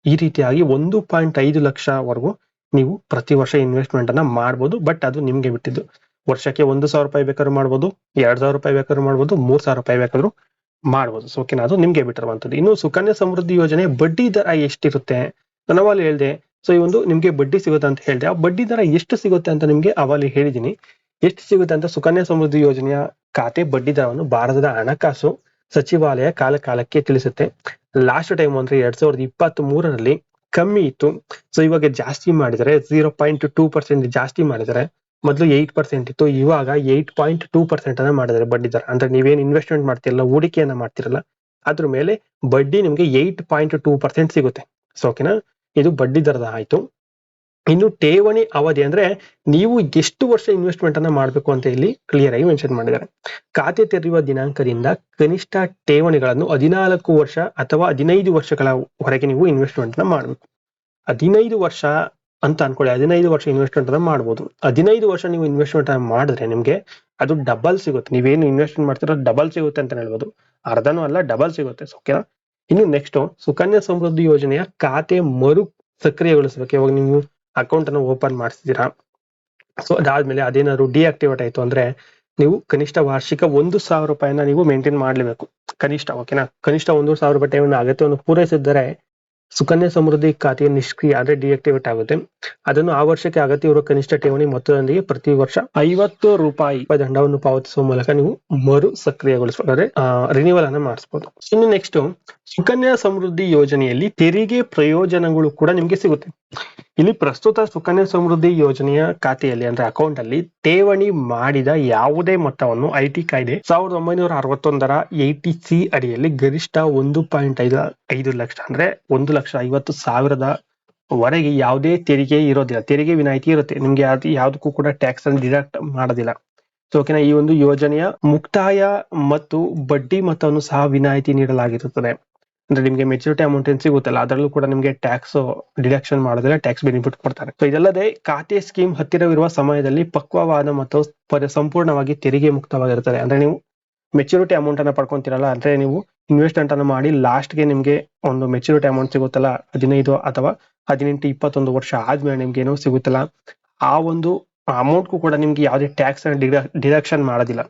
ಈ ರೀತಿಯಾಗಿ ಒಂದು ಪಾಯಿಂಟ್ ಐದು ಲಕ್ಷವರೆಗೂ ನೀವು ಪ್ರತಿ ವರ್ಷ ಇನ್ವೆಸ್ಟ್ಮೆಂಟ್ ಅನ್ನ ಮಾಡ್ಬೋದು. ಬಟ್ ಅದು ನಿಮ್ಗೆ ಬಿಟ್ಟಿದ್ದು. ವರ್ಷಕ್ಕೆ ಒಂದು ಸಾವಿರ ರೂಪಾಯಿ ಬೇಕಾದ್ರೂ ಮಾಡ್ಬೋದು, ಎರಡ್ ಸಾವಿರ ರೂಪಾಯಿ ಬೇಕಾದ್ರೂ ಮಾಡ್ಬೋದು, ಮೂರ್ ಸಾವಿರ ರೂಪಾಯಿ ಬೇಕಾದ್ರು ಮಾಡ್ಬೋದು. ಸೊ ಓಕೆನಾ ಅದು ನಿಮ್ಗೆ ಬಿಟ್ಟಿರುವಂತದ್ದು ಇನ್ನು ಸುಕನ್ಯಾ ಸಮೃದ್ಧಿ ಯೋಜನೆ ಬಡ್ಡಿ ದರ ಎಷ್ಟಿರುತ್ತೆ? ಅವಾಗ ಹೇಳ್ದೆ ಸೊ ಈ ಒಂದು ನಿಮ್ಗೆ ಬಡ್ಡಿ ಸಿಗುತ್ತೆ ಅಂತ ಹೇಳ್ದೆ. ಆ ಬಡ್ಡಿ ದರ ಎಷ್ಟು ಸಿಗುತ್ತೆ ಅಂತ ನಿಮ್ಗೆ ಅವಾಗ ಹೇಳಿದೀನಿ ಎಷ್ಟು ಸಿಗುತ್ತೆ ಅಂತ ಸುಕನ್ಯಾ ಸಮೃದ್ಧಿ ಯೋಜನೆಯ ಖಾತೆ ಬಡ್ಡಿ ದರವನ್ನು ಭಾರತದ ಹಣಕಾಸು ಸಚಿವಾಲಯ ಕಾಲ ಕಾಲಕ್ಕೆ ತಿಳಿಸುತ್ತೆ. ಲಾಸ್ಟ್ ಟೈಮ್ ಅಂದ್ರೆ ಎರಡ್ ಸಾವಿರದ ಇಪ್ಪತ್ತ್ ಮೂರರಲ್ಲಿ ಕಮ್ಮಿ ಇತ್ತು. ಸೊ ಇವಾಗ ಜಾಸ್ತಿ ಮಾಡಿದರೆ ಜೀರೋ ಪಾಯಿಂಟ್ ಟೂ ಪರ್ಸೆಂಟ್ ಜಾಸ್ತಿ ಮಾಡಿದರೆ ಮೊದಲು ಏಟ್ ಪರ್ಸೆಂಟ್ ಇತ್ತು. ಇವಾಗ ಏಟ್ ಪಾಯಿಂಟ್ ಟೂ ಪರ್ಸೆಂಟ್ ಅನ್ನ ಮಾಡಿದರೆ ಬಡ್ಡಿ ದರ. ಅಂದ್ರೆ ನೀವೇನು ಇನ್ವೆಸ್ಟ್ಮೆಂಟ್ ಮಾಡ್ತಿರಲ್ಲ, ಹೂಡಿಕೆಯನ್ನ ಮಾಡ್ತಿರಲ್ಲ, ಅದ್ರ ಮೇಲೆ ಬಡ್ಡಿ ನಿಮ್ಗೆ ಏಟ್ ಪಾಯಿಂಟ್ ಟೂ ಪರ್ಸೆಂಟ್ ಸಿಗುತ್ತೆ. ಸೊ ಓಕೆನಾ ಇದು ಬಡ್ಡಿ ದರದ ಆಯ್ತು. ಇನ್ನು ಠೇವಣಿ ಅವಧಿ ಅಂದ್ರೆ ನೀವು ಎಷ್ಟು ವರ್ಷ ಇನ್ವೆಸ್ಟ್ಮೆಂಟ್ ಅನ್ನ ಮಾಡಬೇಕು ಅಂತ ಇಲ್ಲಿ ಕ್ಲಿಯರ್ ಆಗಿ ಮೆನ್ಷನ್ ಮಾಡಿದ್ದಾರೆ. ಖಾತೆ ತೆರೆಯುವ ದಿನಾಂಕದಿಂದ ಕನಿಷ್ಠ ಠೇವಣಿಗಳನ್ನು ಹದಿನಾಲ್ಕು ವರ್ಷ ಅಥವಾ ಹದಿನೈದು ವರ್ಷಗಳವರೆಗೆ ನೀವು ಇನ್ವೆಸ್ಟ್ಮೆಂಟ್ನ ಮಾಡಬೇಕು. ಹದಿನೈದು ವರ್ಷ ಅಂತ ಅನ್ಕೊಳ್ಳಿ, ಹದಿನೈದು ವರ್ಷ ಇನ್ವೆಸ್ಟ್ಮೆಂಟ್ ಅನ್ನ ಮಾಡಬಹುದು ಹದಿನೈದು ವರ್ಷ ನೀವು ಇನ್ವೆಸ್ಟ್ಮೆಂಟ್ ಮಾಡಿದ್ರೆ ನಿಮ್ಗೆ ಅದು ಡಬಲ್ ಸಿಗುತ್ತೆ. ನೀವೇನು ಇನ್ವೆಸ್ಟ್ಮೆಂಟ್ ಮಾಡ್ತೀರೋ ಡಬಲ್ ಸಿಗುತ್ತೆ ಅಂತ ಹೇಳ್ಬೋದು. ಅರ್ಧನೂ ಅಲ್ಲ ಡಬಲ್ ಸಿಗುತ್ತೆ. ಓಕೆನಾ ಇನ್ನು ನೆಕ್ಸ್ಟ್ ಸುಕನ್ಯಾ ಸಮೃದ್ಧಿ ಯೋಜನೆಯ ಖಾತೆ ಮರು ಸಕ್ರಿಯಗೊಳಿಸಬೇಕು. ಇವಾಗ ನೀವು ಅಕೌಂಟ್ ಅನ್ನು ಓಪನ್ ಮಾಡಿಸಿದೀರಾ ಸೊ ಅದಾದ್ಮೇಲೆ ಅದೇನಾದ್ರು ಡಿಆಕ್ಟಿವೇಟ್ ಆಯ್ತು ಅಂದ್ರೆ ನೀವು ಕನಿಷ್ಠ ವಾರ್ಷಿಕ ಒಂದು ಸಾವಿರ ರೂಪಾಯಿನ ನೀವು ಮೇಂಟೈನ್ ಮಾಡ್ಲೇಬೇಕು. ಕನಿಷ್ಠ ಓಕೆನಾ ಕನಿಷ್ಠ ಒಂದು ಸಾವಿರ ರೂಪಾಯಿ ಅಗತ್ಯವನ್ನು ಪೂರೈಸಿದ್ದರೆ ಸುಕನ್ಯಾ ಸಮೃದ್ಧಿ ಖಾತೆಯ ನಿಷ್ಕ್ರಿಯ ಅಂದ್ರೆ ಡಿಆಕ್ಟಿವೇಟ್ ಆಗುತ್ತೆ. ಅದನ್ನು ಆ ವರ್ಷಕ್ಕೆ ಅಗತ್ಯವಿರುವ ಕನಿಷ್ಠ ಠೇವಣಿ ಮೊತ್ತದೊಂದಿಗೆ ಪ್ರತಿ ವರ್ಷ ಐವತ್ತು ರೂಪಾಯಿ. ದಂಡವನ್ನು ಪಾವತಿಸುವ ಮೂಲಕ ನೀವು ಮರು ಸಕ್ರಿಯಗೊಳಿಸಬಹುದು ಅಂದ್ರೆ ರಿನಿವಲ್ ಅನ್ನ ಮಾಡಿಸಬಹುದು ಇನ್ನು ನೆಕ್ಸ್ಟ್ ಸುಕನ್ಯಾ ಸಮೃದ್ಧಿ ಯೋಜನೆಯಲ್ಲಿ ತೆರಿಗೆ ಪ್ರಯೋಜನಗಳು ಕೂಡ ನಿಮ್ಗೆ ಸಿಗುತ್ತೆ. ಇಲ್ಲಿ ಪ್ರಸ್ತುತ ಸುಕನ್ಯಾ ಸಮೃದ್ಧಿ ಯೋಜನೆಯ ಖಾತೆಯಲ್ಲಿ, ಅಂದ್ರೆ ಅಕೌಂಟ್ ಅಲ್ಲಿ ಠೇವಣಿ ಮಾಡಿದ ಯಾವುದೇ ಮೊತ್ತವನ್ನು ಐ ಟಿ ಕಾಯ್ದೆ ಸಾವಿರದ ಒಂಬೈನೂರ ಅರವತ್ತೊಂದರ ಏಟಿ ಸಿ ಅಡಿಯಲ್ಲಿ ಗರಿಷ್ಠ ಒಂದು ಪಾಯಿಂಟ್ ಐದು ಐದು ಲಕ್ಷ, ಅಂದ್ರೆ ಒಂದು ಲಕ್ಷ ಐವತ್ತು ಸಾವಿರದ ವರೆಗೆ ಯಾವುದೇ ತೆರಿಗೆ ಇರೋದಿಲ್ಲ. ತೆರಿಗೆ ವಿನಾಯಿತಿ ಇರುತ್ತೆ. ನಿಮ್ಗೆ ಅದು ಯಾವ್ದಕ್ಕೂ ಕೂಡ ಟ್ಯಾಕ್ಸ್ ಅನ್ನು ಡಿಡಕ್ಟ್ ಮಾಡೋದಿಲ್ಲ. ಸೊ ಓಕೆನಾ, ಈ ಒಂದು ಯೋಜನೆಯ ಮುಕ್ತಾಯ ಮತ್ತು ಬಡ್ಡಿ ಮೊತ್ತವನ್ನು ಸಹ ವಿನಾಯಿತಿ ನೀಡಲಾಗಿರುತ್ತದೆ. ಅಂದ್ರೆ ನಿಮ್ಗೆ ಮೆಚುರಿಟಿ ಅಮೌಂಟ್ ಏನ್ ಸಿಗುತ್ತಲ್ಲ, ಅದರಲ್ಲೂ ಕೂಡ ನಿಮ್ಗೆ ಟ್ಯಾಕ್ಸ್ ಡಿಡಕ್ಷನ್ ಮಾಡಿದ್ರೆ ಟ್ಯಾಕ್ಸ್ ಬೆನಿಫಿಟ್ ಕೊಡ್ತಾರೆ. ಸೊ ಇದಲ್ಲದೆ ಖಾತೆ ಸ್ಕೀಮ್ ಹತ್ತಿರವಿರುವ ಸಮಯದಲ್ಲಿ ಪಕ್ವವಾದ ಮತ್ತು ಪರಿ- ಸಂಪೂರ್ಣವಾಗಿ ತೆರಿಗೆ ಮುಕ್ತವಾಗಿರುತ್ತದೆ. ಅಂದ್ರೆ ನೀವು ಮೆಚುರಿಟಿ ಅಮೌಂಟ್ ಅನ್ನ ಪಡ್ಕೊಂತೀರಲ್ಲ, ಅಂದ್ರೆ ನೀವು ಇನ್ವೆಸ್ಟ್ಮೆಂಟ್ ಅನ್ನು ಮಾಡಿ ಲಾಸ್ಟ್ಗೆ ನಿಮ್ಗೆ ಒಂದು ಮೆಚುರಿಟಿ ಅಮೌಂಟ್ ಸಿಗುತ್ತಲ್ಲ, ಹದಿನೈದು ಅಥವಾ ಹದಿನೆಂಟು, ಇಪ್ಪತ್ತೊಂದು ವರ್ಷ ಆದ್ಮೇಲೆ ನಿಮ್ಗೆ ಏನೋ ಸಿಗುತ್ತಲ್ಲ. ಆ ಒಂದು ಅಮೌಂಟ್ಗೂ ಕೂಡ ನಿಮ್ಗೆ ಯಾವುದೇ ಟ್ಯಾಕ್ಸ್ ಡಿಡಕ್ಷನ್ ಮಾಡೋದಿಲ್ಲ.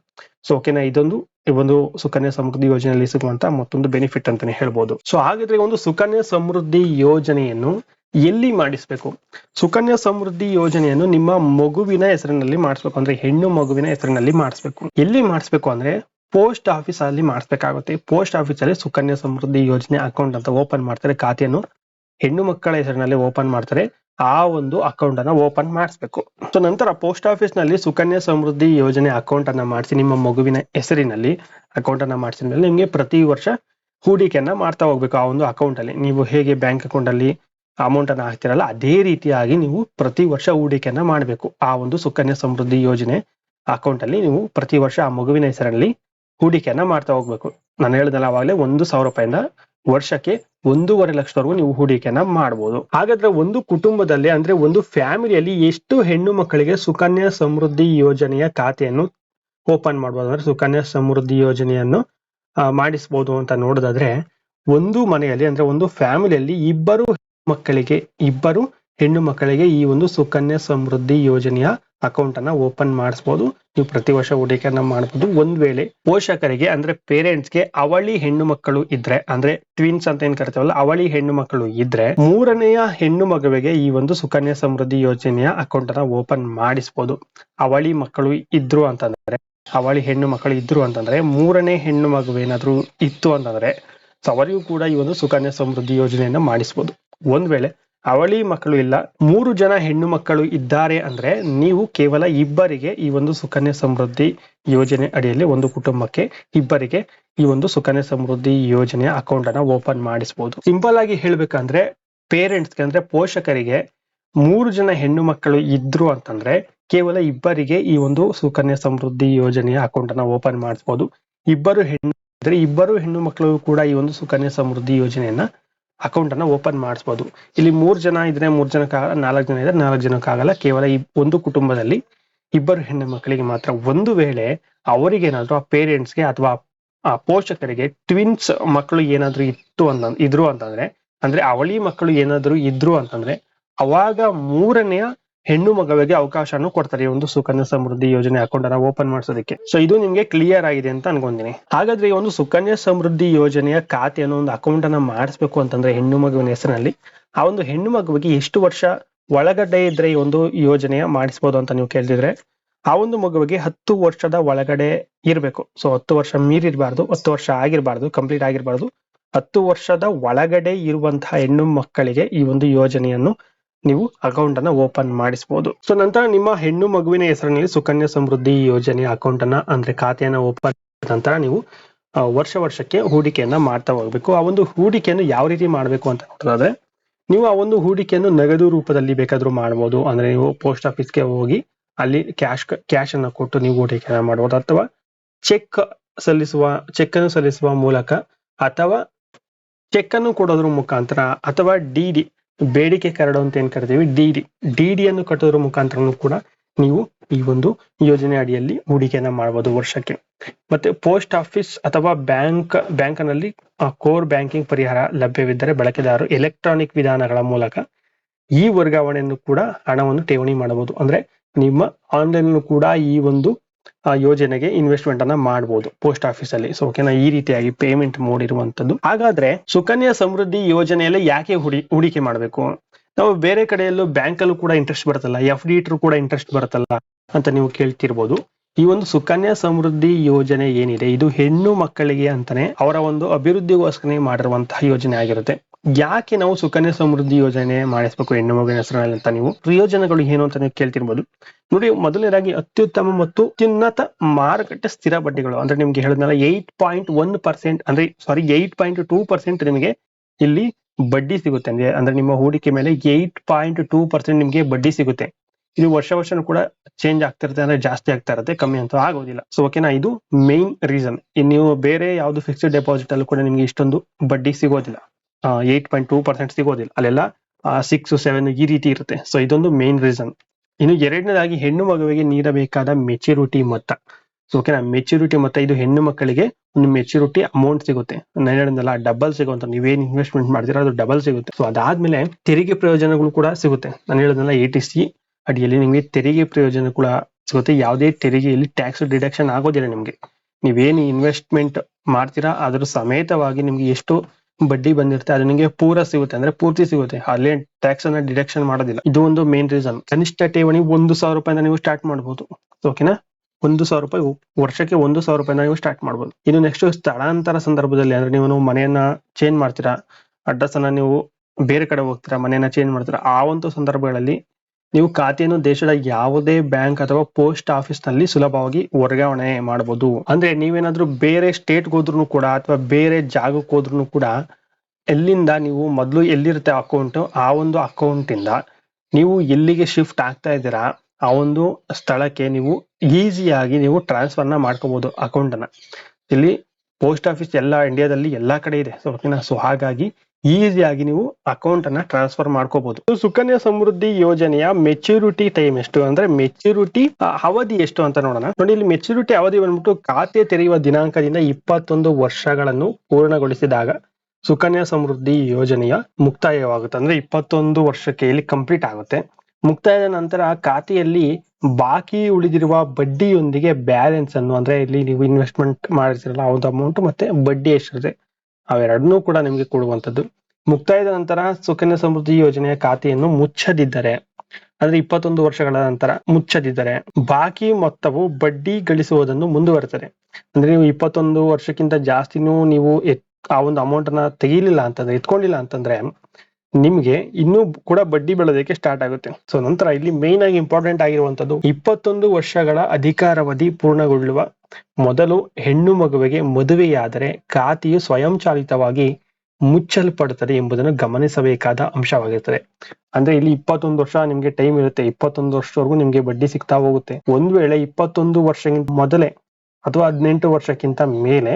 ಸೊ ಓಕೆನಾ ಇದೊಂದು ಒಂದು ಸುಕನ್ಯಾ ಸಮೃದ್ಧಿ ಯೋಜನೆಯಲ್ಲಿ ಸಿಗುವಂತ ಮತ್ತೊಂದು ಬೆನಿಫಿಟ್ ಅಂತಾನೆ ಹೇಳ್ಬೋದು. ಸೊ ಹಾಗಿದ್ರೆ ಒಂದು ಸುಕನ್ಯಾ ಸಮೃದ್ಧಿ ಯೋಜನೆಯನ್ನು ಎಲ್ಲಿ ಮಾಡಿಸ್ಬೇಕು? ಸುಕನ್ಯಾ ಸಮೃದ್ಧಿ ಯೋಜನೆಯನ್ನು ನಿಮ್ಮ ಮಗುವಿನ ಹೆಸರಿನಲ್ಲಿ ಮಾಡಿಸ್ಬೇಕು ಅಂದ್ರೆ ಹೆಣ್ಣು ಮಗುವಿನ ಹೆಸರಿನಲ್ಲಿ ಮಾಡಿಸ್ಬೇಕು. ಎಲ್ಲಿ ಮಾಡಿಸ್ಬೇಕು ಅಂದ್ರೆ ಪೋಸ್ಟ್ ಆಫೀಸ್ ಅಲ್ಲಿ ಮಾಡಿಸ್ಬೇಕಾಗುತ್ತೆ. ಪೋಸ್ಟ್ ಆಫೀಸ್ ಅಲ್ಲಿ ಸುಕನ್ಯಾ ಸಮೃದ್ಧಿ ಯೋಜನೆ ಅಕೌಂಟ್ ಅಂತ ಓಪನ್ ಮಾಡ್ತಾರೆ. ಖಾತೆಯನ್ನು ಹೆಣ್ಣು ಮಕ್ಕಳ ಹೆಸರಿನಲ್ಲಿ ಓಪನ್ ಮಾಡ್ತಾರೆ. ಆ ಒಂದು ಅಕೌಂಟ್ ಅನ್ನ ಓಪನ್ ಮಾಡಿಸ್ಬೇಕು. ಸೊ ನಂತರ ಪೋಸ್ಟ್ ಆಫೀಸ್ನಲ್ಲಿ ಸುಕನ್ಯಾ ಸಮೃದ್ಧಿ ಯೋಜನೆ ಅಕೌಂಟ್ ಅನ್ನ ಮಾಡಿಸಿ, ನಿಮ್ಮ ಮಗುವಿನ ಹೆಸರಿನಲ್ಲಿ ಅಕೌಂಟ್ ಅನ್ನ ಮಾಡಿಸಿದ ಮೇಲೆ ನಿಮಗೆ ಪ್ರತಿ ವರ್ಷ ಹೂಡಿಕೆಯನ್ನ ಮಾಡ್ತಾ ಹೋಗ್ಬೇಕು. ಆ ಒಂದು ಅಕೌಂಟ್ ಅಲ್ಲಿ ನೀವು ಹೇಗೆ ಬ್ಯಾಂಕ್ ಅಕೌಂಟ್ ಅಲ್ಲಿ ಅಮೌಂಟ್ ಅನ್ನ ಹಾಕ್ತಿರಲ್ಲ, ಅದೇ ರೀತಿಯಾಗಿ ನೀವು ಪ್ರತಿ ವರ್ಷ ಹೂಡಿಕೆಯನ್ನ ಮಾಡಬೇಕು. ಆ ಒಂದು ಸುಕನ್ಯಾ ಸಮೃದ್ಧಿ ಯೋಜನೆ ಅಕೌಂಟ್ ಅಲ್ಲಿ ನೀವು ಪ್ರತಿ ವರ್ಷ ಆ ಮಗುವಿನ ಹೆಸರಲ್ಲಿ ಹೂಡಿಕೆಯನ್ನ ಮಾಡ್ತಾ ಹೋಗ್ಬೇಕು. ನಾನು ಹೇಳಿದಲ್ಲ ಅವಾಗಲೇ ಒಂದು ಸಾವಿರ ರೂಪಾಯಿಂದ ವರ್ಷಕ್ಕೆ ಒಂದೂವರೆ ಲಕ್ಷದವರೆಗೂ ನೀವು ಹೂಡಿಕೆಯನ್ನ ಮಾಡಬಹುದು ಹಾಗಾದ್ರೆ ಒಂದು ಕುಟುಂಬದಲ್ಲಿ ಅಂದ್ರೆ ಒಂದು ಫ್ಯಾಮಿಲಿಯಲ್ಲಿ ಎಷ್ಟು ಹೆಣ್ಣು ಮಕ್ಕಳಿಗೆ ಸುಕನ್ಯಾ ಸಮೃದ್ಧಿ ಯೋಜನೆಯ ಖಾತೆಯನ್ನು ಓಪನ್ ಮಾಡಬಹುದು ಅಂದ್ರೆ ಸುಕನ್ಯಾ ಸಮೃದ್ಧಿ ಯೋಜನೆಯನ್ನು ಮಾಡಿಸಬಹುದು ಅಂತ ನೋಡೋದಾದ್ರೆ ಒಂದು ಮನೆಯಲ್ಲಿ ಅಂದ್ರೆ ಒಂದು ಫ್ಯಾಮಿಲಿಯಲ್ಲಿ ಇಬ್ಬರು ಮಕ್ಕಳಿಗೆ, ಇಬ್ಬರು ಹೆಣ್ಣು ಮಕ್ಕಳಿಗೆ ಈ ಒಂದು ಸುಕನ್ಯಾ ಸಮೃದ್ಧಿ ಯೋಜನೆಯ ಅಕೌಂಟ್ ಅನ್ನ ಓಪನ್ ಮಾಡಿಸಬಹುದು ನೀವು ಪ್ರತಿ ವರ್ಷ ಹೂಡಿಕೆಯನ್ನ ಮಾಡಬಹುದು ಒಂದ್ ವೇಳೆ ಪೋಷಕರಿಗೆ, ಅಂದ್ರೆ ಪೇರೆಂಟ್ಸ್ಗೆ ಅವಳಿ ಹೆಣ್ಣು ಮಕ್ಕಳು ಇದ್ರೆ, ಅಂದ್ರೆ ಟ್ವಿನ್ಸ್ ಅಂತ ಏನ್ ಕರಿತೇವಲ್ಲ, ಅವಳಿ ಹೆಣ್ಣು ಮಕ್ಕಳು ಇದ್ರೆ ಮೂರನೆಯ ಹೆಣ್ಣು ಮಗುವಿಗೆ ಈ ಒಂದು ಸುಕನ್ಯಾ ಸಮೃದ್ಧಿ ಯೋಜನೆಯ ಅಕೌಂಟ್ ಅನ್ನ ಓಪನ್ ಮಾಡಿಸಬಹುದು ಅವಳಿ ಮಕ್ಕಳು ಇದ್ರು ಅಂತಂದ್ರೆ, ಅವಳಿ ಹೆಣ್ಣು ಮಕ್ಕಳು ಇದ್ರು ಅಂತಂದ್ರೆ, ಮೂರನೇ ಹೆಣ್ಣು ಮಗುವೇನಾದ್ರೂ ಇತ್ತು ಅಂತಂದ್ರೆ, ಸೊ ಅವರಿಗೂ ಕೂಡ ಈ ಒಂದು ಸುಕನ್ಯಾ ಸಮೃದ್ಧಿ ಯೋಜನೆಯನ್ನ ಮಾಡಿಸಬಹುದು ಒಂದ್ ವೇಳೆ ಅವಳಿ ಮಕ್ಕಳು ಇಲ್ಲ, ಮೂರು ಜನ ಹೆಣ್ಣು ಮಕ್ಕಳು ಇದ್ದಾರೆ ಅಂದ್ರೆ ನೀವು ಕೇವಲ ಇಬ್ಬರಿಗೆ ಈ ಒಂದು ಸುಕನ್ಯಾ ಸಮೃದ್ಧಿ ಯೋಜನೆ ಅಡಿಯಲ್ಲಿ ಒಂದು ಕುಟುಂಬಕ್ಕೆ ಇಬ್ಬರಿಗೆ ಈ ಒಂದು ಸುಕನ್ಯಾ ಸಮೃದ್ಧಿ ಯೋಜನೆಯ ಅಕೌಂಟ್ ಅನ್ನ ಓಪನ್ ಮಾಡಿಸಬಹುದು ಸಿಂಪಲ್ ಆಗಿ ಹೇಳ್ಬೇಕಂದ್ರೆ ಪೇರೆಂಟ್ಸ್ಗೆ ಅಂದ್ರೆ ಪೋಷಕರಿಗೆ ಮೂರು ಜನ ಹೆಣ್ಣು ಮಕ್ಕಳು ಇದ್ರು ಅಂತಂದ್ರೆ ಕೇವಲ ಇಬ್ಬರಿಗೆ ಈ ಒಂದು ಸುಕನ್ಯಾ ಸಮೃದ್ಧಿ ಯೋಜನೆಯ ಅಕೌಂಟ್ ಅನ್ನ ಓಪನ್ ಮಾಡಿಸಬಹುದು ಇಬ್ಬರು ಹೆಣ್ಣು ಅಂದ್ರೆ ಇಬ್ಬರು ಹೆಣ್ಣು ಮಕ್ಕಳು ಕೂಡ ಈ ಒಂದು ಸುಕನ್ಯಾ ಸಮೃದ್ಧಿ ಯೋಜನೆಯನ್ನ ಅಕೌಂಟ್ ಅನ್ನ ಓಪನ್ ಮಾಡಿಸಬಹುದು ಇಲ್ಲಿ ಮೂರ್ ಜನ ಇದ್ರೆ ಮೂರ್ ಜನಕ್ಕಾಗಲ್ಲ ನಾಲ್ಕು ಜನ ಇದ್ರೆ ನಾಲ್ಕು ಜನಕ್ಕಾಗಲ್ಲ ಕೇವಲ ಈ ಒಂದು ಕುಟುಂಬದಲ್ಲಿ ಇಬ್ಬರು ಹೆಣ್ಣು ಮಕ್ಕಳಿಗೆ ಮಾತ್ರ ಒಂದು ವೇಳೆ ಅವರಿಗೇನಾದ್ರೂ ಆ ಪೇರೆಂಟ್ಸ್ಗೆ ಅಥವಾ ಆ ಪೋಷಕರಿಗೆ ಟ್ವಿನ್ಸ್ ಮಕ್ಕಳು ಏನಾದ್ರೂ ಇತ್ತು ಅಂತ, ಇದ್ರು ಅಂತಂದ್ರೆ, ಅಂದ್ರೆ ಅವಳಿ ಮಕ್ಕಳು ಏನಾದ್ರೂ ಇದ್ರು ಅಂತಂದ್ರೆ, ಅವಾಗ ಮೂರನೆಯ ಹೆಣ್ಣು ಮಗುವಿಗೆ ಅವಕಾಶನೂ ಕೊಡ್ತಾರೆ ಈ ಒಂದು ಸುಕನ್ಯಾ ಸಮೃದ್ಧಿ ಯೋಜನೆ ಅಕೌಂಟ್ ಅನ್ನ ಓಪನ್ ಮಾಡಿಸೋದಕ್ಕೆ. ಸೊ ಇದು ನಿಮ್ಗೆ ಕ್ಲಿಯರ್ ಆಗಿದೆ ಅಂತ ಅನ್ಕೊಂತೀನಿ. ಹಾಗಾದ್ರೆ ಈ ಒಂದು ಸುಕನ್ಯಾ ಸಮೃದ್ಧಿ ಯೋಜನೆಯ ಖಾತೆಯನ್ನು ಒಂದು ಅಕೌಂಟ್ ಅನ್ನ ಮಾಡಿಸ್ಬೇಕು ಅಂತಂದ್ರೆ ಹೆಣ್ಣು ಮಗುವಿನ ಹೆಸರಿನಲ್ಲಿ ಆ ಒಂದು ಹೆಣ್ಣು ಮಗುವಿಗೆ ಎಷ್ಟು ವರ್ಷ ಒಳಗಡೆ ಇದ್ರೆ ಈ ಒಂದು ಯೋಜನೆಯ ಮಾಡಿಸ್ಬೋದು ಅಂತ ನೀವು ಕೇಳ್ತಿದ್ರೆ, ಆ ಒಂದು ಮಗುವಿಗೆ ಹತ್ತು ವರ್ಷದ ಒಳಗಡೆ ಇರಬೇಕು. ಸೊ ಹತ್ತು ವರ್ಷ ಮೀರಿರಬಾರ್ದು, ಹತ್ತು ವರ್ಷ ಆಗಿರಬಾರ್ದು ಕಂಪ್ಲೀಟ್ ಆಗಿರಬಾರ್ದು. ಹತ್ತು ವರ್ಷದ ಒಳಗಡೆ ಇರುವಂತಹ ಹೆಣ್ಣು ಮಕ್ಕಳಿಗೆ ಈ ಒಂದು ಯೋಜನೆಯನ್ನು ನೀವು ಅಕೌಂಟ್ ಅನ್ನ ಓಪನ್ ಮಾಡಿಸಬಹುದು ಸೊ ನಂತರ ನಿಮ್ಮ ಹೆಣ್ಣು ಮಗುವಿನ ಹೆಸರಿನಲ್ಲಿ ಸುಕನ್ಯಾ ಸಮೃದ್ಧಿ ಯೋಜನೆಯ ಅಕೌಂಟ್ ಅನ್ನ, ಅಂದ್ರೆ ಖಾತೆಯನ್ನ ಓಪನ್ ನಂತರ ನೀವು ವರ್ಷ ವರ್ಷಕ್ಕೆ ಹೂಡಿಕೆಯನ್ನ ಮಾಡ್ತಾ ಹೋಗ್ಬೇಕು. ಆ ಒಂದು ಹೂಡಿಕೆಯನ್ನು ಯಾವ ರೀತಿ ಮಾಡಬೇಕು ಅಂತ ನೋಡೋದಾದ್ರೆ ನೀವು ಆ ಒಂದು ಹೂಡಿಕೆಯನ್ನು ನಗದು ರೂಪದಲ್ಲಿ ಬೇಕಾದ್ರೂ ಮಾಡಬಹುದು ಅಂದ್ರೆ ನೀವು ಪೋಸ್ಟ್ ಆಫೀಸ್ಗೆ ಹೋಗಿ ಅಲ್ಲಿ ಕ್ಯಾಶ್ ಕ್ಯಾಶ್ ಅನ್ನ ಕೊಟ್ಟು ನೀವು ಹೂಡಿಕೆಯನ್ನ ಮಾಡಬಹುದು ಅಥವಾ ಚೆಕ್ ಸಲ್ಲಿಸುವ ಚೆಕ್ ಅನ್ನು ಸಲ್ಲಿಸುವ ಮೂಲಕ ಅಥವಾ ಚೆಕ್ ಅನ್ನು ಕೊಡೋದ್ರ ಮುಖಾಂತರ ಅಥವಾ ಡಿ ಡಿ ಬೇಡಿಕೆ ಕರಡು ಅಂತ ಏನ್ ಕರಿತೀವಿ ಡಿ ಡಿ ಡಿ ಅನ್ನು ಕಟ್ಟೋದ್ರ ಮುಖಾಂತರನು ಕೂಡ ನೀವು ಈ ಒಂದು ಯೋಜನೆ ಅಡಿಯಲ್ಲಿ ಹೂಡಿಕೆಯನ್ನ ಮಾಡಬಹುದು ವರ್ಷಕ್ಕೆ. ಮತ್ತೆ ಪೋಸ್ಟ್ ಆಫೀಸ್ ಅಥವಾ ಬ್ಯಾಂಕ್, ಬ್ಯಾಂಕ್ನಲ್ಲಿ ಕೋರ್ ಬ್ಯಾಂಕಿಂಗ್ ಪರಿಹಾರ ಲಭ್ಯವಿದ್ದರೆ ಬಳಕೆದಾರರು ಎಲೆಕ್ಟ್ರಾನಿಕ್ ವಿಧಾನಗಳ ಮೂಲಕ ಈ ವರ್ಗಾವಣೆಯನ್ನು ಕೂಡ ಹಣವನ್ನು ಠೇವಣಿ ಮಾಡಬಹುದು. ಅಂದ್ರೆ ನಿಮ್ಮ ಆನ್ಲೈನ್ ಕೂಡ ಈ ಒಂದು ಆ, ಯೋಜನೆಗೆ ಇನ್ವೆಸ್ಟ್ಮೆಂಟ್ ಅನ್ನ ಮಾಡಬಹುದು ಪೋಸ್ಟ್ ಆಫೀಸ್ ಅಲ್ಲಿ. ಸೊ ಓಕೆನಾ? ಈ ರೀತಿಯಾಗಿ ಪೇಮೆಂಟ್ ಮಾಡಿರುವಂತದ್ದು ಹಾಗಾದ್ರೆ ಸುಕನ್ಯಾ ಸಮೃದ್ಧಿ ಯೋಜನೆಯಲ್ಲಿ ಯಾಕೆ ಹೂಡಿ ಹೂಡಿಕೆ ಮಾಡಬೇಕು? ನಾವು ಬೇರೆ ಕಡೆಯಲ್ಲೂ ಬ್ಯಾಂಕ್ ಅಲ್ಲೂ ಕೂಡ ಇಂಟ್ರೆಸ್ಟ್ ಬರುತ್ತಲ್ಲ? ಎಫ್ ಡಿ ಇಟ್ರು ಕೂಡ ಇಂಟ್ರೆಸ್ಟ್ ಬರುತ್ತಲ್ಲ ಅಂತ ನೀವು ಕೇಳ್ತಿರ್ಬೋದು. ಈ ಒಂದು ಸುಕನ್ಯಾ ಸಮೃದ್ಧಿ ಯೋಜನೆ ಏನಿದೆ? ಇದು ಹೆಣ್ಣು ಮಕ್ಕಳಿಗೆ ಅಂತಾನೆ ಅವರ ಒಂದು ಅಭಿವೃದ್ಧಿಗೋಸ್ಕರ ಮಾಡಿರುವಂತಹ ಯೋಜನೆ ಆಗಿರುತ್ತೆ. ಯಾಕೆ ನಾವು ಸುಕನ್ಯಾ ಸಮೃದ್ಧಿ ಯೋಜನೆ ಮಾಡಿಸ್ಬೇಕು ಹೆಣ್ಣು ಮಗುವಿನ ಹೆಸರಲ್ಲಿ ಅಂತ ನೀವು? ಪ್ರಯೋಜನಗಳು ಏನು ಅಂತ ನೀವು ಕೇಳ್ತಿರ್ಬೋದು. ನೋಡಿ, ಮೊದಲನೇದಾಗಿ ಅತ್ಯುತ್ತಮ ಮತ್ತು ಅತ್ಯುನ್ನತ ಮಾರುಕಟ್ಟೆ ಸ್ಥಿರ ಬಡ್ಡಿಗಳು. ಅಂದ್ರೆ ನಿಮ್ಗೆ ಹೇಳಿದ್ನಲ್ಲ ಏಟ್ ಪಾಯಿಂಟ್ ಒನ್ ಪರ್ಸೆಂಟ್ ಅಂದ್ರೆ sorry eight point two percent ನಿಮಗೆ ಇಲ್ಲಿ ಬಡ್ಡಿ ಸಿಗುತ್ತೆ. ಅಂದ್ರೆ ಅಂದ್ರೆ ನಿಮ್ಮ ಹೂಡಿಕೆ ಮೇಲೆ ಏಟ್ ಪಾಯಿಂಟ್ ಟೂ ಪರ್ಸೆಂಟ್ ನಿಮಗೆ ಬಡ್ಡಿ ಸಿಗುತ್ತೆ. ಇದು ವರ್ಷ ವರ್ಷನೂ ಕೂಡ ಚೇಂಜ್ ಆಗ್ತಿರುತ್ತೆ ಅಂದ್ರೆ ಜಾಸ್ತಿ ಆಗ್ತಾ ಇರುತ್ತೆ, ಕಮ್ಮಿ ಅಂತ ಆಗೋದಿಲ್ಲ. ಸೊ ಓಕೆನಾ ಇದು ಮೇನ್ ರೀಸನ್ ನೀವು ಬೇರೆ ಯಾವ್ದು ಫಿಕ್ಸ್ಡ್ ಡೆಪಾಸಿಟ್ ಅಲ್ಲೂ ಕೂಡ ನಿಮ್ಗೆ ಇಷ್ಟೊಂದು ಬಡ್ಡಿ ಸಿಗೋದಿಲ್ಲ. ಏಟ್ ಪಾಯಿಂಟ್ ಟೂ ಪರ್ಸೆಂಟ್ ಸಿಗೋದಿಲ್ಲ. ಅಲ್ಲೆಲ್ಲ ಸಿಕ್ಸ್ ಸೆವೆನ್ ಈ ರೀತಿ ಇರುತ್ತೆ. ಸೊ ಇದೊಂದು ಮೇನ್ ರೀಸನ್ ಇನ್ನು ಎರಡನೇದಾಗಿ ಹೆಣ್ಣು ಮಗುವಿಗೆ ನೀಡಬೇಕಾದ ಮೆಚುರಿಟಿ ಮೊತ್ತ. ಸೊ ಓಕೆನಾ ಮೆಚುರಿಟಿ ಮೊತ್ತ, ಇದು ಹೆಣ್ಣು ಮಕ್ಕಳಿಗೆ ಒಂದು ಮೆಚುರಿಟಿ ಅಮೌಂಟ್ ಸಿಗುತ್ತೆ. ನಾನು ಹೇಳಿದ್ನಲ್ಲ ಡಬಲ್ ಸಿಗುವಂತ, ನೀವೇನ್ ಇನ್ವೆಸ್ಟ್ಮೆಂಟ್ ಮಾಡ್ತೀರಾ, ಅದು ಡಬಲ್ ಸಿಗುತ್ತೆ. ಸೊ ಅದಾದ್ಮೇಲೆ ತೆರಿಗೆ ಪ್ರಯೋಜನಗಳು ಕೂಡ ಸಿಗುತ್ತೆ. ನಾನು ಹೇಳೋದಲ್ಲ ಎ ಟಿ ಸಿ ಅಡಿಯಲ್ಲಿ ನಿಮಗೆ ತೆರಿಗೆ ಪ್ರಯೋಜನ ಕೂಡ ಸಿಗುತ್ತೆ. ಯಾವುದೇ ತೆರಿಗೆಯಲ್ಲಿ ಟ್ಯಾಕ್ಸ್ ಡಿಡಕ್ಷನ್ ಆಗೋದಿಲ್ಲ ನಿಮಗೆ. ನೀವೇನು ಇನ್ವೆಸ್ಟ್ಮೆಂಟ್ ಮಾಡ್ತೀರಾ, ಅದರ ಸಮೇತವಾಗಿ ನಿಮ್ಗೆ ಎಷ್ಟು ಬಡ್ಡಿ ಬಂದಿರುತ್ತೆ, ಅದು ನಿಮಗೆ ಪೂರ ಸಿಗುತ್ತೆ, ಅಂದ್ರೆ ಪೂರ್ತಿ ಸಿಗುತ್ತೆ. ಅಲ್ಲಿ ಟ್ಯಾಕ್ಸ್ ಅನ್ನ ಡಿಡಕ್ಷನ್ ಮಾಡೋದಿಲ್ಲ. ಇದು ಒಂದು ಮೇನ್ ರೀಸನ್ ಕನಿಷ್ಠ ಠೇವಣಿ ಒಂದು ಸಾವಿರ ರೂಪಾಯಿಂದ ನೀವು ಸ್ಟಾರ್ಟ್ ಮಾಡಬಹುದು ಓಕೆನಾ ಒಂದು ಸಾವಿರ ರೂಪಾಯಿ ವರ್ಷಕ್ಕೆ ಒಂದು ಸಾವಿರ ರೂಪಾಯಿ ನೀವು ಸ್ಟಾರ್ಟ್ ಮಾಡಬಹುದು ಇನ್ನು ನೆಕ್ಸ್ಟ್ ಸ್ಥಳಾಂತರ ಸಂದರ್ಭದಲ್ಲಿ, ಅಂದ್ರೆ ನೀವು ಮನೆಯನ್ನ ಚೇಂಜ್ ಮಾಡ್ತೀರಾ ಅಡ್ರೆಸ್ ಅನ್ನ ನೀವು ಬೇರೆ ಕಡೆ ಹೋಗ್ತೀರಾ, ಮನೆಯನ್ನ ಚೇಂಜ್ ಮಾಡ್ತೀರಾ, ಆ ಒಂದು ಸಂದರ್ಭಗಳಲ್ಲಿ ನೀವು ಖಾತೆಯನ್ನು ದೇಶದ ಯಾವುದೇ ಬ್ಯಾಂಕ್ ಅಥವಾ ಪೋಸ್ಟ್ ಆಫೀಸ್ನಲ್ಲಿ ಸುಲಭವಾಗಿ ವರ್ಗಾವಣೆ ಮಾಡಬಹುದು ಅಂದ್ರೆ ನೀವೇನಾದ್ರೂ ಬೇರೆ ಸ್ಟೇಟ್ ಹೋದ್ರು ಕೂಡ ಅಥವಾ ಬೇರೆ ಜಾಗಕ್ಕೆ ಹೋದ್ರು ಕೂಡ ಎಲ್ಲಿಂದ ನೀವು ಮೊದಲು ಎಲ್ಲಿರುತ್ತೆ ಅಕೌಂಟ್, ಆ ಒಂದು ಅಕೌಂಟ್ ಇಂದ ನೀವು ಎಲ್ಲಿಗೆ ಶಿಫ್ಟ್ ಆಗ್ತಾ ಇದ್ದೀರಾ, ಆ ಒಂದು ಸ್ಥಳಕ್ಕೆ ನೀವು ಈಸಿಯಾಗಿ ನೀವು ಟ್ರಾನ್ಸ್ಫರ್ನ ಮಾಡ್ಕೋಬಹುದು ಅಕೌಂಟ್ ಅನ್ನ ಇಲ್ಲಿ ಪೋಸ್ಟ್ ಆಫೀಸ್ ಎಲ್ಲ ಇಂಡಿಯಾದಲ್ಲಿ ಎಲ್ಲಾ ಕಡೆ ಇದೆ. ಸೊ ಸೊ ಹಾಗಾಗಿ ಈಸಿಯಾಗಿ ನೀವು ಅಕೌಂಟ್ ಅನ್ನ ಟ್ರಾನ್ಸ್ಫರ್ ಮಾಡ್ಕೋಬಹುದು ಸುಕನ್ಯಾ ಸಮೃದ್ಧಿ ಯೋಜನೆಯ ಮೆಚುರಿಟಿ ಟೈಮ್ ಎಷ್ಟು? ಅಂದ್ರೆ ಮೆಚುರಿಟಿ ಅವಧಿ ಎಷ್ಟು ಅಂತ ನೋಡೋಣ. ನೋಡಿ, ಇಲ್ಲಿ ಮೆಚುರಿಟಿ ಅವಧಿ ಬಂದ್ಬಿಟ್ಟು ಖಾತೆ ತೆರೆಯುವ ದಿನಾಂಕದಿಂದ ಇಪ್ಪತ್ತೊಂದು ವರ್ಷಗಳನ್ನು ಪೂರ್ಣಗೊಳಿಸಿದಾಗ ಸುಕನ್ಯಾ ಸಮೃದ್ಧಿ ಯೋಜನೆಯ ಮುಕ್ತಾಯವಾಗುತ್ತೆ. ಅಂದ್ರೆ ಇಪ್ಪತ್ತೊಂದು ವರ್ಷಕ್ಕೆ ಇಲ್ಲಿ ಕಂಪ್ಲೀಟ್ ಆಗುತ್ತೆ. ಮುಕ್ತಾಯದ ನಂತರ ಖಾತೆಯಲ್ಲಿ ಬಾಕಿ ಉಳಿದಿರುವ ಬಡ್ಡಿಯೊಂದಿಗೆ ಬ್ಯಾಲೆನ್ಸ್ ಅನ್ನು, ಅಂದ್ರೆ ಇಲ್ಲಿ ನೀವು ಇನ್ವೆಸ್ಟ್ಮೆಂಟ್ ಮಾಡಿರ್ತೀರಲ್ಲ ಅವ್ರ ಅಮೌಂಟ್ ಮತ್ತೆ ಬಡ್ಡಿ ಎಷ್ಟಿದೆ ಅವೆರಡನ್ನೂ ಕೂಡ ನಿಮಗೆ ಕೊಡುವಂತದ್ದು ಮುಕ್ತಾಯದ ನಂತರ ಸುಕನ್ಯಾ ಸಮೃದ್ಧಿ ಯೋಜನೆಯ ಖಾತೆಯನ್ನು ಮುಚ್ಚದಿದ್ದರೆ, ಅಂದ್ರೆ ಇಪ್ಪತ್ತೊಂದು ವರ್ಷಗಳ ನಂತರ ಮುಚ್ಚದಿದ್ದರೆ, ಬಾಕಿ ಮೊತ್ತವು ಬಡ್ಡಿ ಗಳಿಸುವುದನ್ನು ಮುಂದುವರೆತದೆ. ಅಂದ್ರೆ ನೀವು ಇಪ್ಪತ್ತೊಂದು ವರ್ಷಕ್ಕಿಂತ ಜಾಸ್ತಿನೂ ನೀವು ಆ ಒಂದು ಅಮೌಂಟ್ ಅನ್ನ ತೆಗೀಲಿಲ್ಲ ಅಂತಂದ್ರೆ, ಎತ್ಕೊಂಡಿಲ್ಲ ಅಂತಂದ್ರೆ ನಿಮ್ಗೆ ಇನ್ನೂ ಕೂಡ ಬಡ್ಡಿ ಬೆಳೆದಕ್ಕೆ ಸ್ಟಾರ್ಟ್ ಆಗುತ್ತೆ. ಸೊ ನಂತರ ಇಲ್ಲಿ ಮೇನ್ ಆಗಿ ಇಂಪಾರ್ಟೆಂಟ್ ಆಗಿರುವಂತದ್ದು ಇಪ್ಪತ್ತೊಂದು ವರ್ಷಗಳ ಅಧಿಕಾರಾವಧಿ ಪೂರ್ಣಗೊಳ್ಳುವ ಮೊದಲು ಹೆಣ್ಣು ಮಗುವಿಗೆ ಮದುವೆಯಾದರೆ ಖಾತೆಯು ಸ್ವಯಂಚಾಲಿತವಾಗಿ ಮುಚ್ಚಲ್ಪಡುತ್ತದೆ ಎಂಬುದನ್ನು ಗಮನಿಸಬೇಕಾದ ಅಂಶವಾಗಿರುತ್ತದೆ. ಅಂದ್ರೆ ಇಲ್ಲಿ ಇಪ್ಪತ್ತೊಂದು ವರ್ಷ ನಿಮ್ಗೆ ಟೈಮ್ ಇರುತ್ತೆ, ಇಪ್ಪತ್ತೊಂದು ವರ್ಷವರೆಗೂ ನಿಮ್ಗೆ ಬಡ್ಡಿ ಸಿಗ್ತಾ ಹೋಗುತ್ತೆ. ಒಂದ್ ವೇಳೆ ಇಪ್ಪತ್ತೊಂದು ವರ್ಷಕ್ಕಿಂತ ಮೊದಲೇ ಅಥವಾ ಹದಿನೆಂಟು ವರ್ಷಕ್ಕಿಂತ ಮೇಲೆ,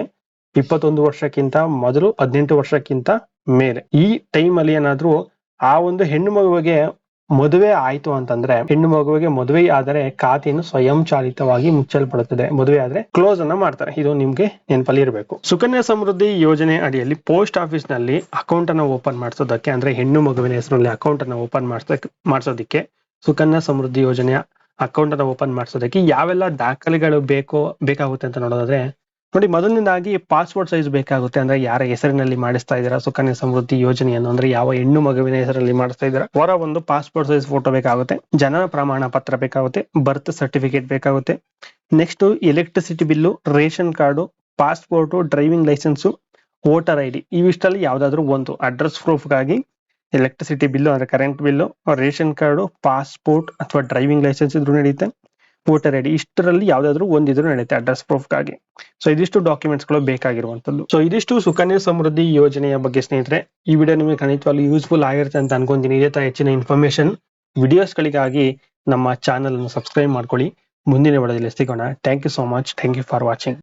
ಇಪ್ಪತ್ತೊಂದು ವರ್ಷಕ್ಕಿಂತ ಮೊದಲು ಹದಿನೆಂಟು ವರ್ಷಕ್ಕಿಂತ ಮೇಲೆ. ಈ ಟೈಮ್ ಅಲ್ಲಿ ಏನಾದ್ರೂ ಆ ಒಂದು ಹೆಣ್ಣು ಮಗುವಿಗೆ ಮದುವೆ ಆಯ್ತು ಅಂತಂದ್ರೆ, ಹೆಣ್ಣು ಮಗುವಿಗೆ ಮದುವೆ ಆದರೆ ಖಾತೆಯನ್ನು ಸ್ವಯಂಚಾಲಿತವಾಗಿ ಮುಚ್ಚಲ್ಪಡುತ್ತದೆ. ಮದುವೆ ಆದ್ರೆ ಕ್ಲೋಸ್ ಅನ್ನ ಮಾಡ್ತಾರೆ. ಇದು ನಿಮ್ಗೆ ನೆನಪಲ್ಲಿ ಇರಬೇಕು. ಸುಕನ್ಯಾ ಸಮೃದ್ಧಿ ಯೋಜನೆ ಅಡಿಯಲ್ಲಿ ಪೋಸ್ಟ್ ಆಫೀಸ್ನಲ್ಲಿ ಅಕೌಂಟ್ ಅನ್ನ ಓಪನ್ ಮಾಡಿಸೋದಕ್ಕೆ, ಅಂದ್ರೆ ಹೆಣ್ಣು ಮಗುವಿನ ಹೆಸರಲ್ಲಿ ಅಕೌಂಟ್ ಅನ್ನ ಓಪನ್ ಮಾಡಿಸೋದಕ್ಕೆ ಮಾಡಿಸೋದಕ್ಕೆ ಸುಕನ್ಯಾ ಸಮೃದ್ಧಿ ಯೋಜನೆಯ ಅಕೌಂಟ್ ಅನ್ನ ಓಪನ್ ಮಾಡಿಸೋದಕ್ಕೆ ಯಾವೆಲ್ಲ ದಾಖಲೆಗಳು ಬೇಕೋ, ಬೇಕಾಗುತ್ತೆ ಅಂತ ನೋಡೋದಾದ್ರೆ ನೋಡಿ, ಮೊದಲನೇದಾಗಿ ಪಾಸ್ಪೋರ್ಟ್ ಸೈಜ್ ಬೇಕಾಗುತ್ತೆ. ಅಂದ್ರೆ ಯಾರ ಹೆಸರಿನಲ್ಲಿ ಮಾಡಿಸ್ತಾ ಇದ್ದೀರಾ, ಸುಕನ್ಯಾ ಸಮೃದ್ಧಿ ಯೋಜನೆಯನ್ನು, ಅಂದ್ರೆ ಯಾವ ಹೆಣ್ಣು ಮಗುವಿನ ಹೆಸರಲ್ಲಿ ಮಾಡಿಸ್ತಾ ಇದ್ದೀರಾ ಹೊರ ಒಂದು ಪಾಸ್ಪೋರ್ಟ್ ಸೈಜ್ ಫೋಟೋ ಬೇಕಾಗುತ್ತೆ, ಜನನ ಪ್ರಮಾಣ ಪತ್ರ ಬೇಕಾಗುತ್ತೆ ಬರ್ತ್ ಸರ್ಟಿಫಿಕೇಟ್ ಬೇಕಾಗುತ್ತೆ. Next electricity bill ration card passport driving licence voter I D ಇವಿಷ್ಟಲ್ಲಿ ಯಾವ್ದಾದ್ರು ಒಂದು ಅಡ್ರೆಸ್ ಪ್ರೂಫ್ಗಾಗಿ ಎಲೆಕ್ಟ್ರಿಸಿಟಿ ಬಿಲ್ಲು ಅಂದ್ರೆ current bill ration card passport ಅಥವಾ ಡ್ರೈವಿಂಗ್ ಲೈಸೆನ್ಸ್ ಇದ್ರೂ ನಡೆಯುತ್ತೆ ವೋಟರ್ ಐ ಡಿ ಇಷ್ಟರಲ್ಲಿ ಯಾವ್ದಾದ್ರು ಒಂದಿದ್ರು ನಡೆಯುತ್ತೆ ಅಡ್ರೆಸ್ ಪ್ರೂಫ್ಗಾಗಿ ಸೊ ಇದಿಷ್ಟು ಡಾಕ್ಯುಮೆಂಟ್ಸ್ಗಳು ಬೇಕಾಗಿರುವಂತದ್ದು ಸೊ ಇದಿಷ್ಟು ಸುಕನ್ಯಾ ಸಮೃದ್ಧಿ ಯೋಜನೆಯ ಬಗ್ಗೆ ಸ್ನೇಹಿತರೆ, ಈ ವಿಡಿಯೋ ನಿಮಗೆ ಖಂಡಿತವಾಗ್ಲೂ ಯೂಸ್ಫುಲ್ ಆಗಿರುತ್ತೆ ಅಂತ ಅನ್ಕೊಂತೀನಿ. ಇದೇ ತರ ಹೆಚ್ಚಿನ ಇನ್ಫಾರ್ಮೇಶನ್ ವಿಡಿಯೋಸ್ಗಳಿಗಾಗಿ ನಮ್ಮ ಚಾನಲ್ ಅನ್ನು ಸಬ್ಸ್ಕ್ರೈಬ್ ಮಾಡ್ಕೊಳ್ಳಿ. ಮುಂದಿನ ವಿಡಿಯೋದಲ್ಲಿ ಸಿಗೋಣ. Thank you so much thank you for watching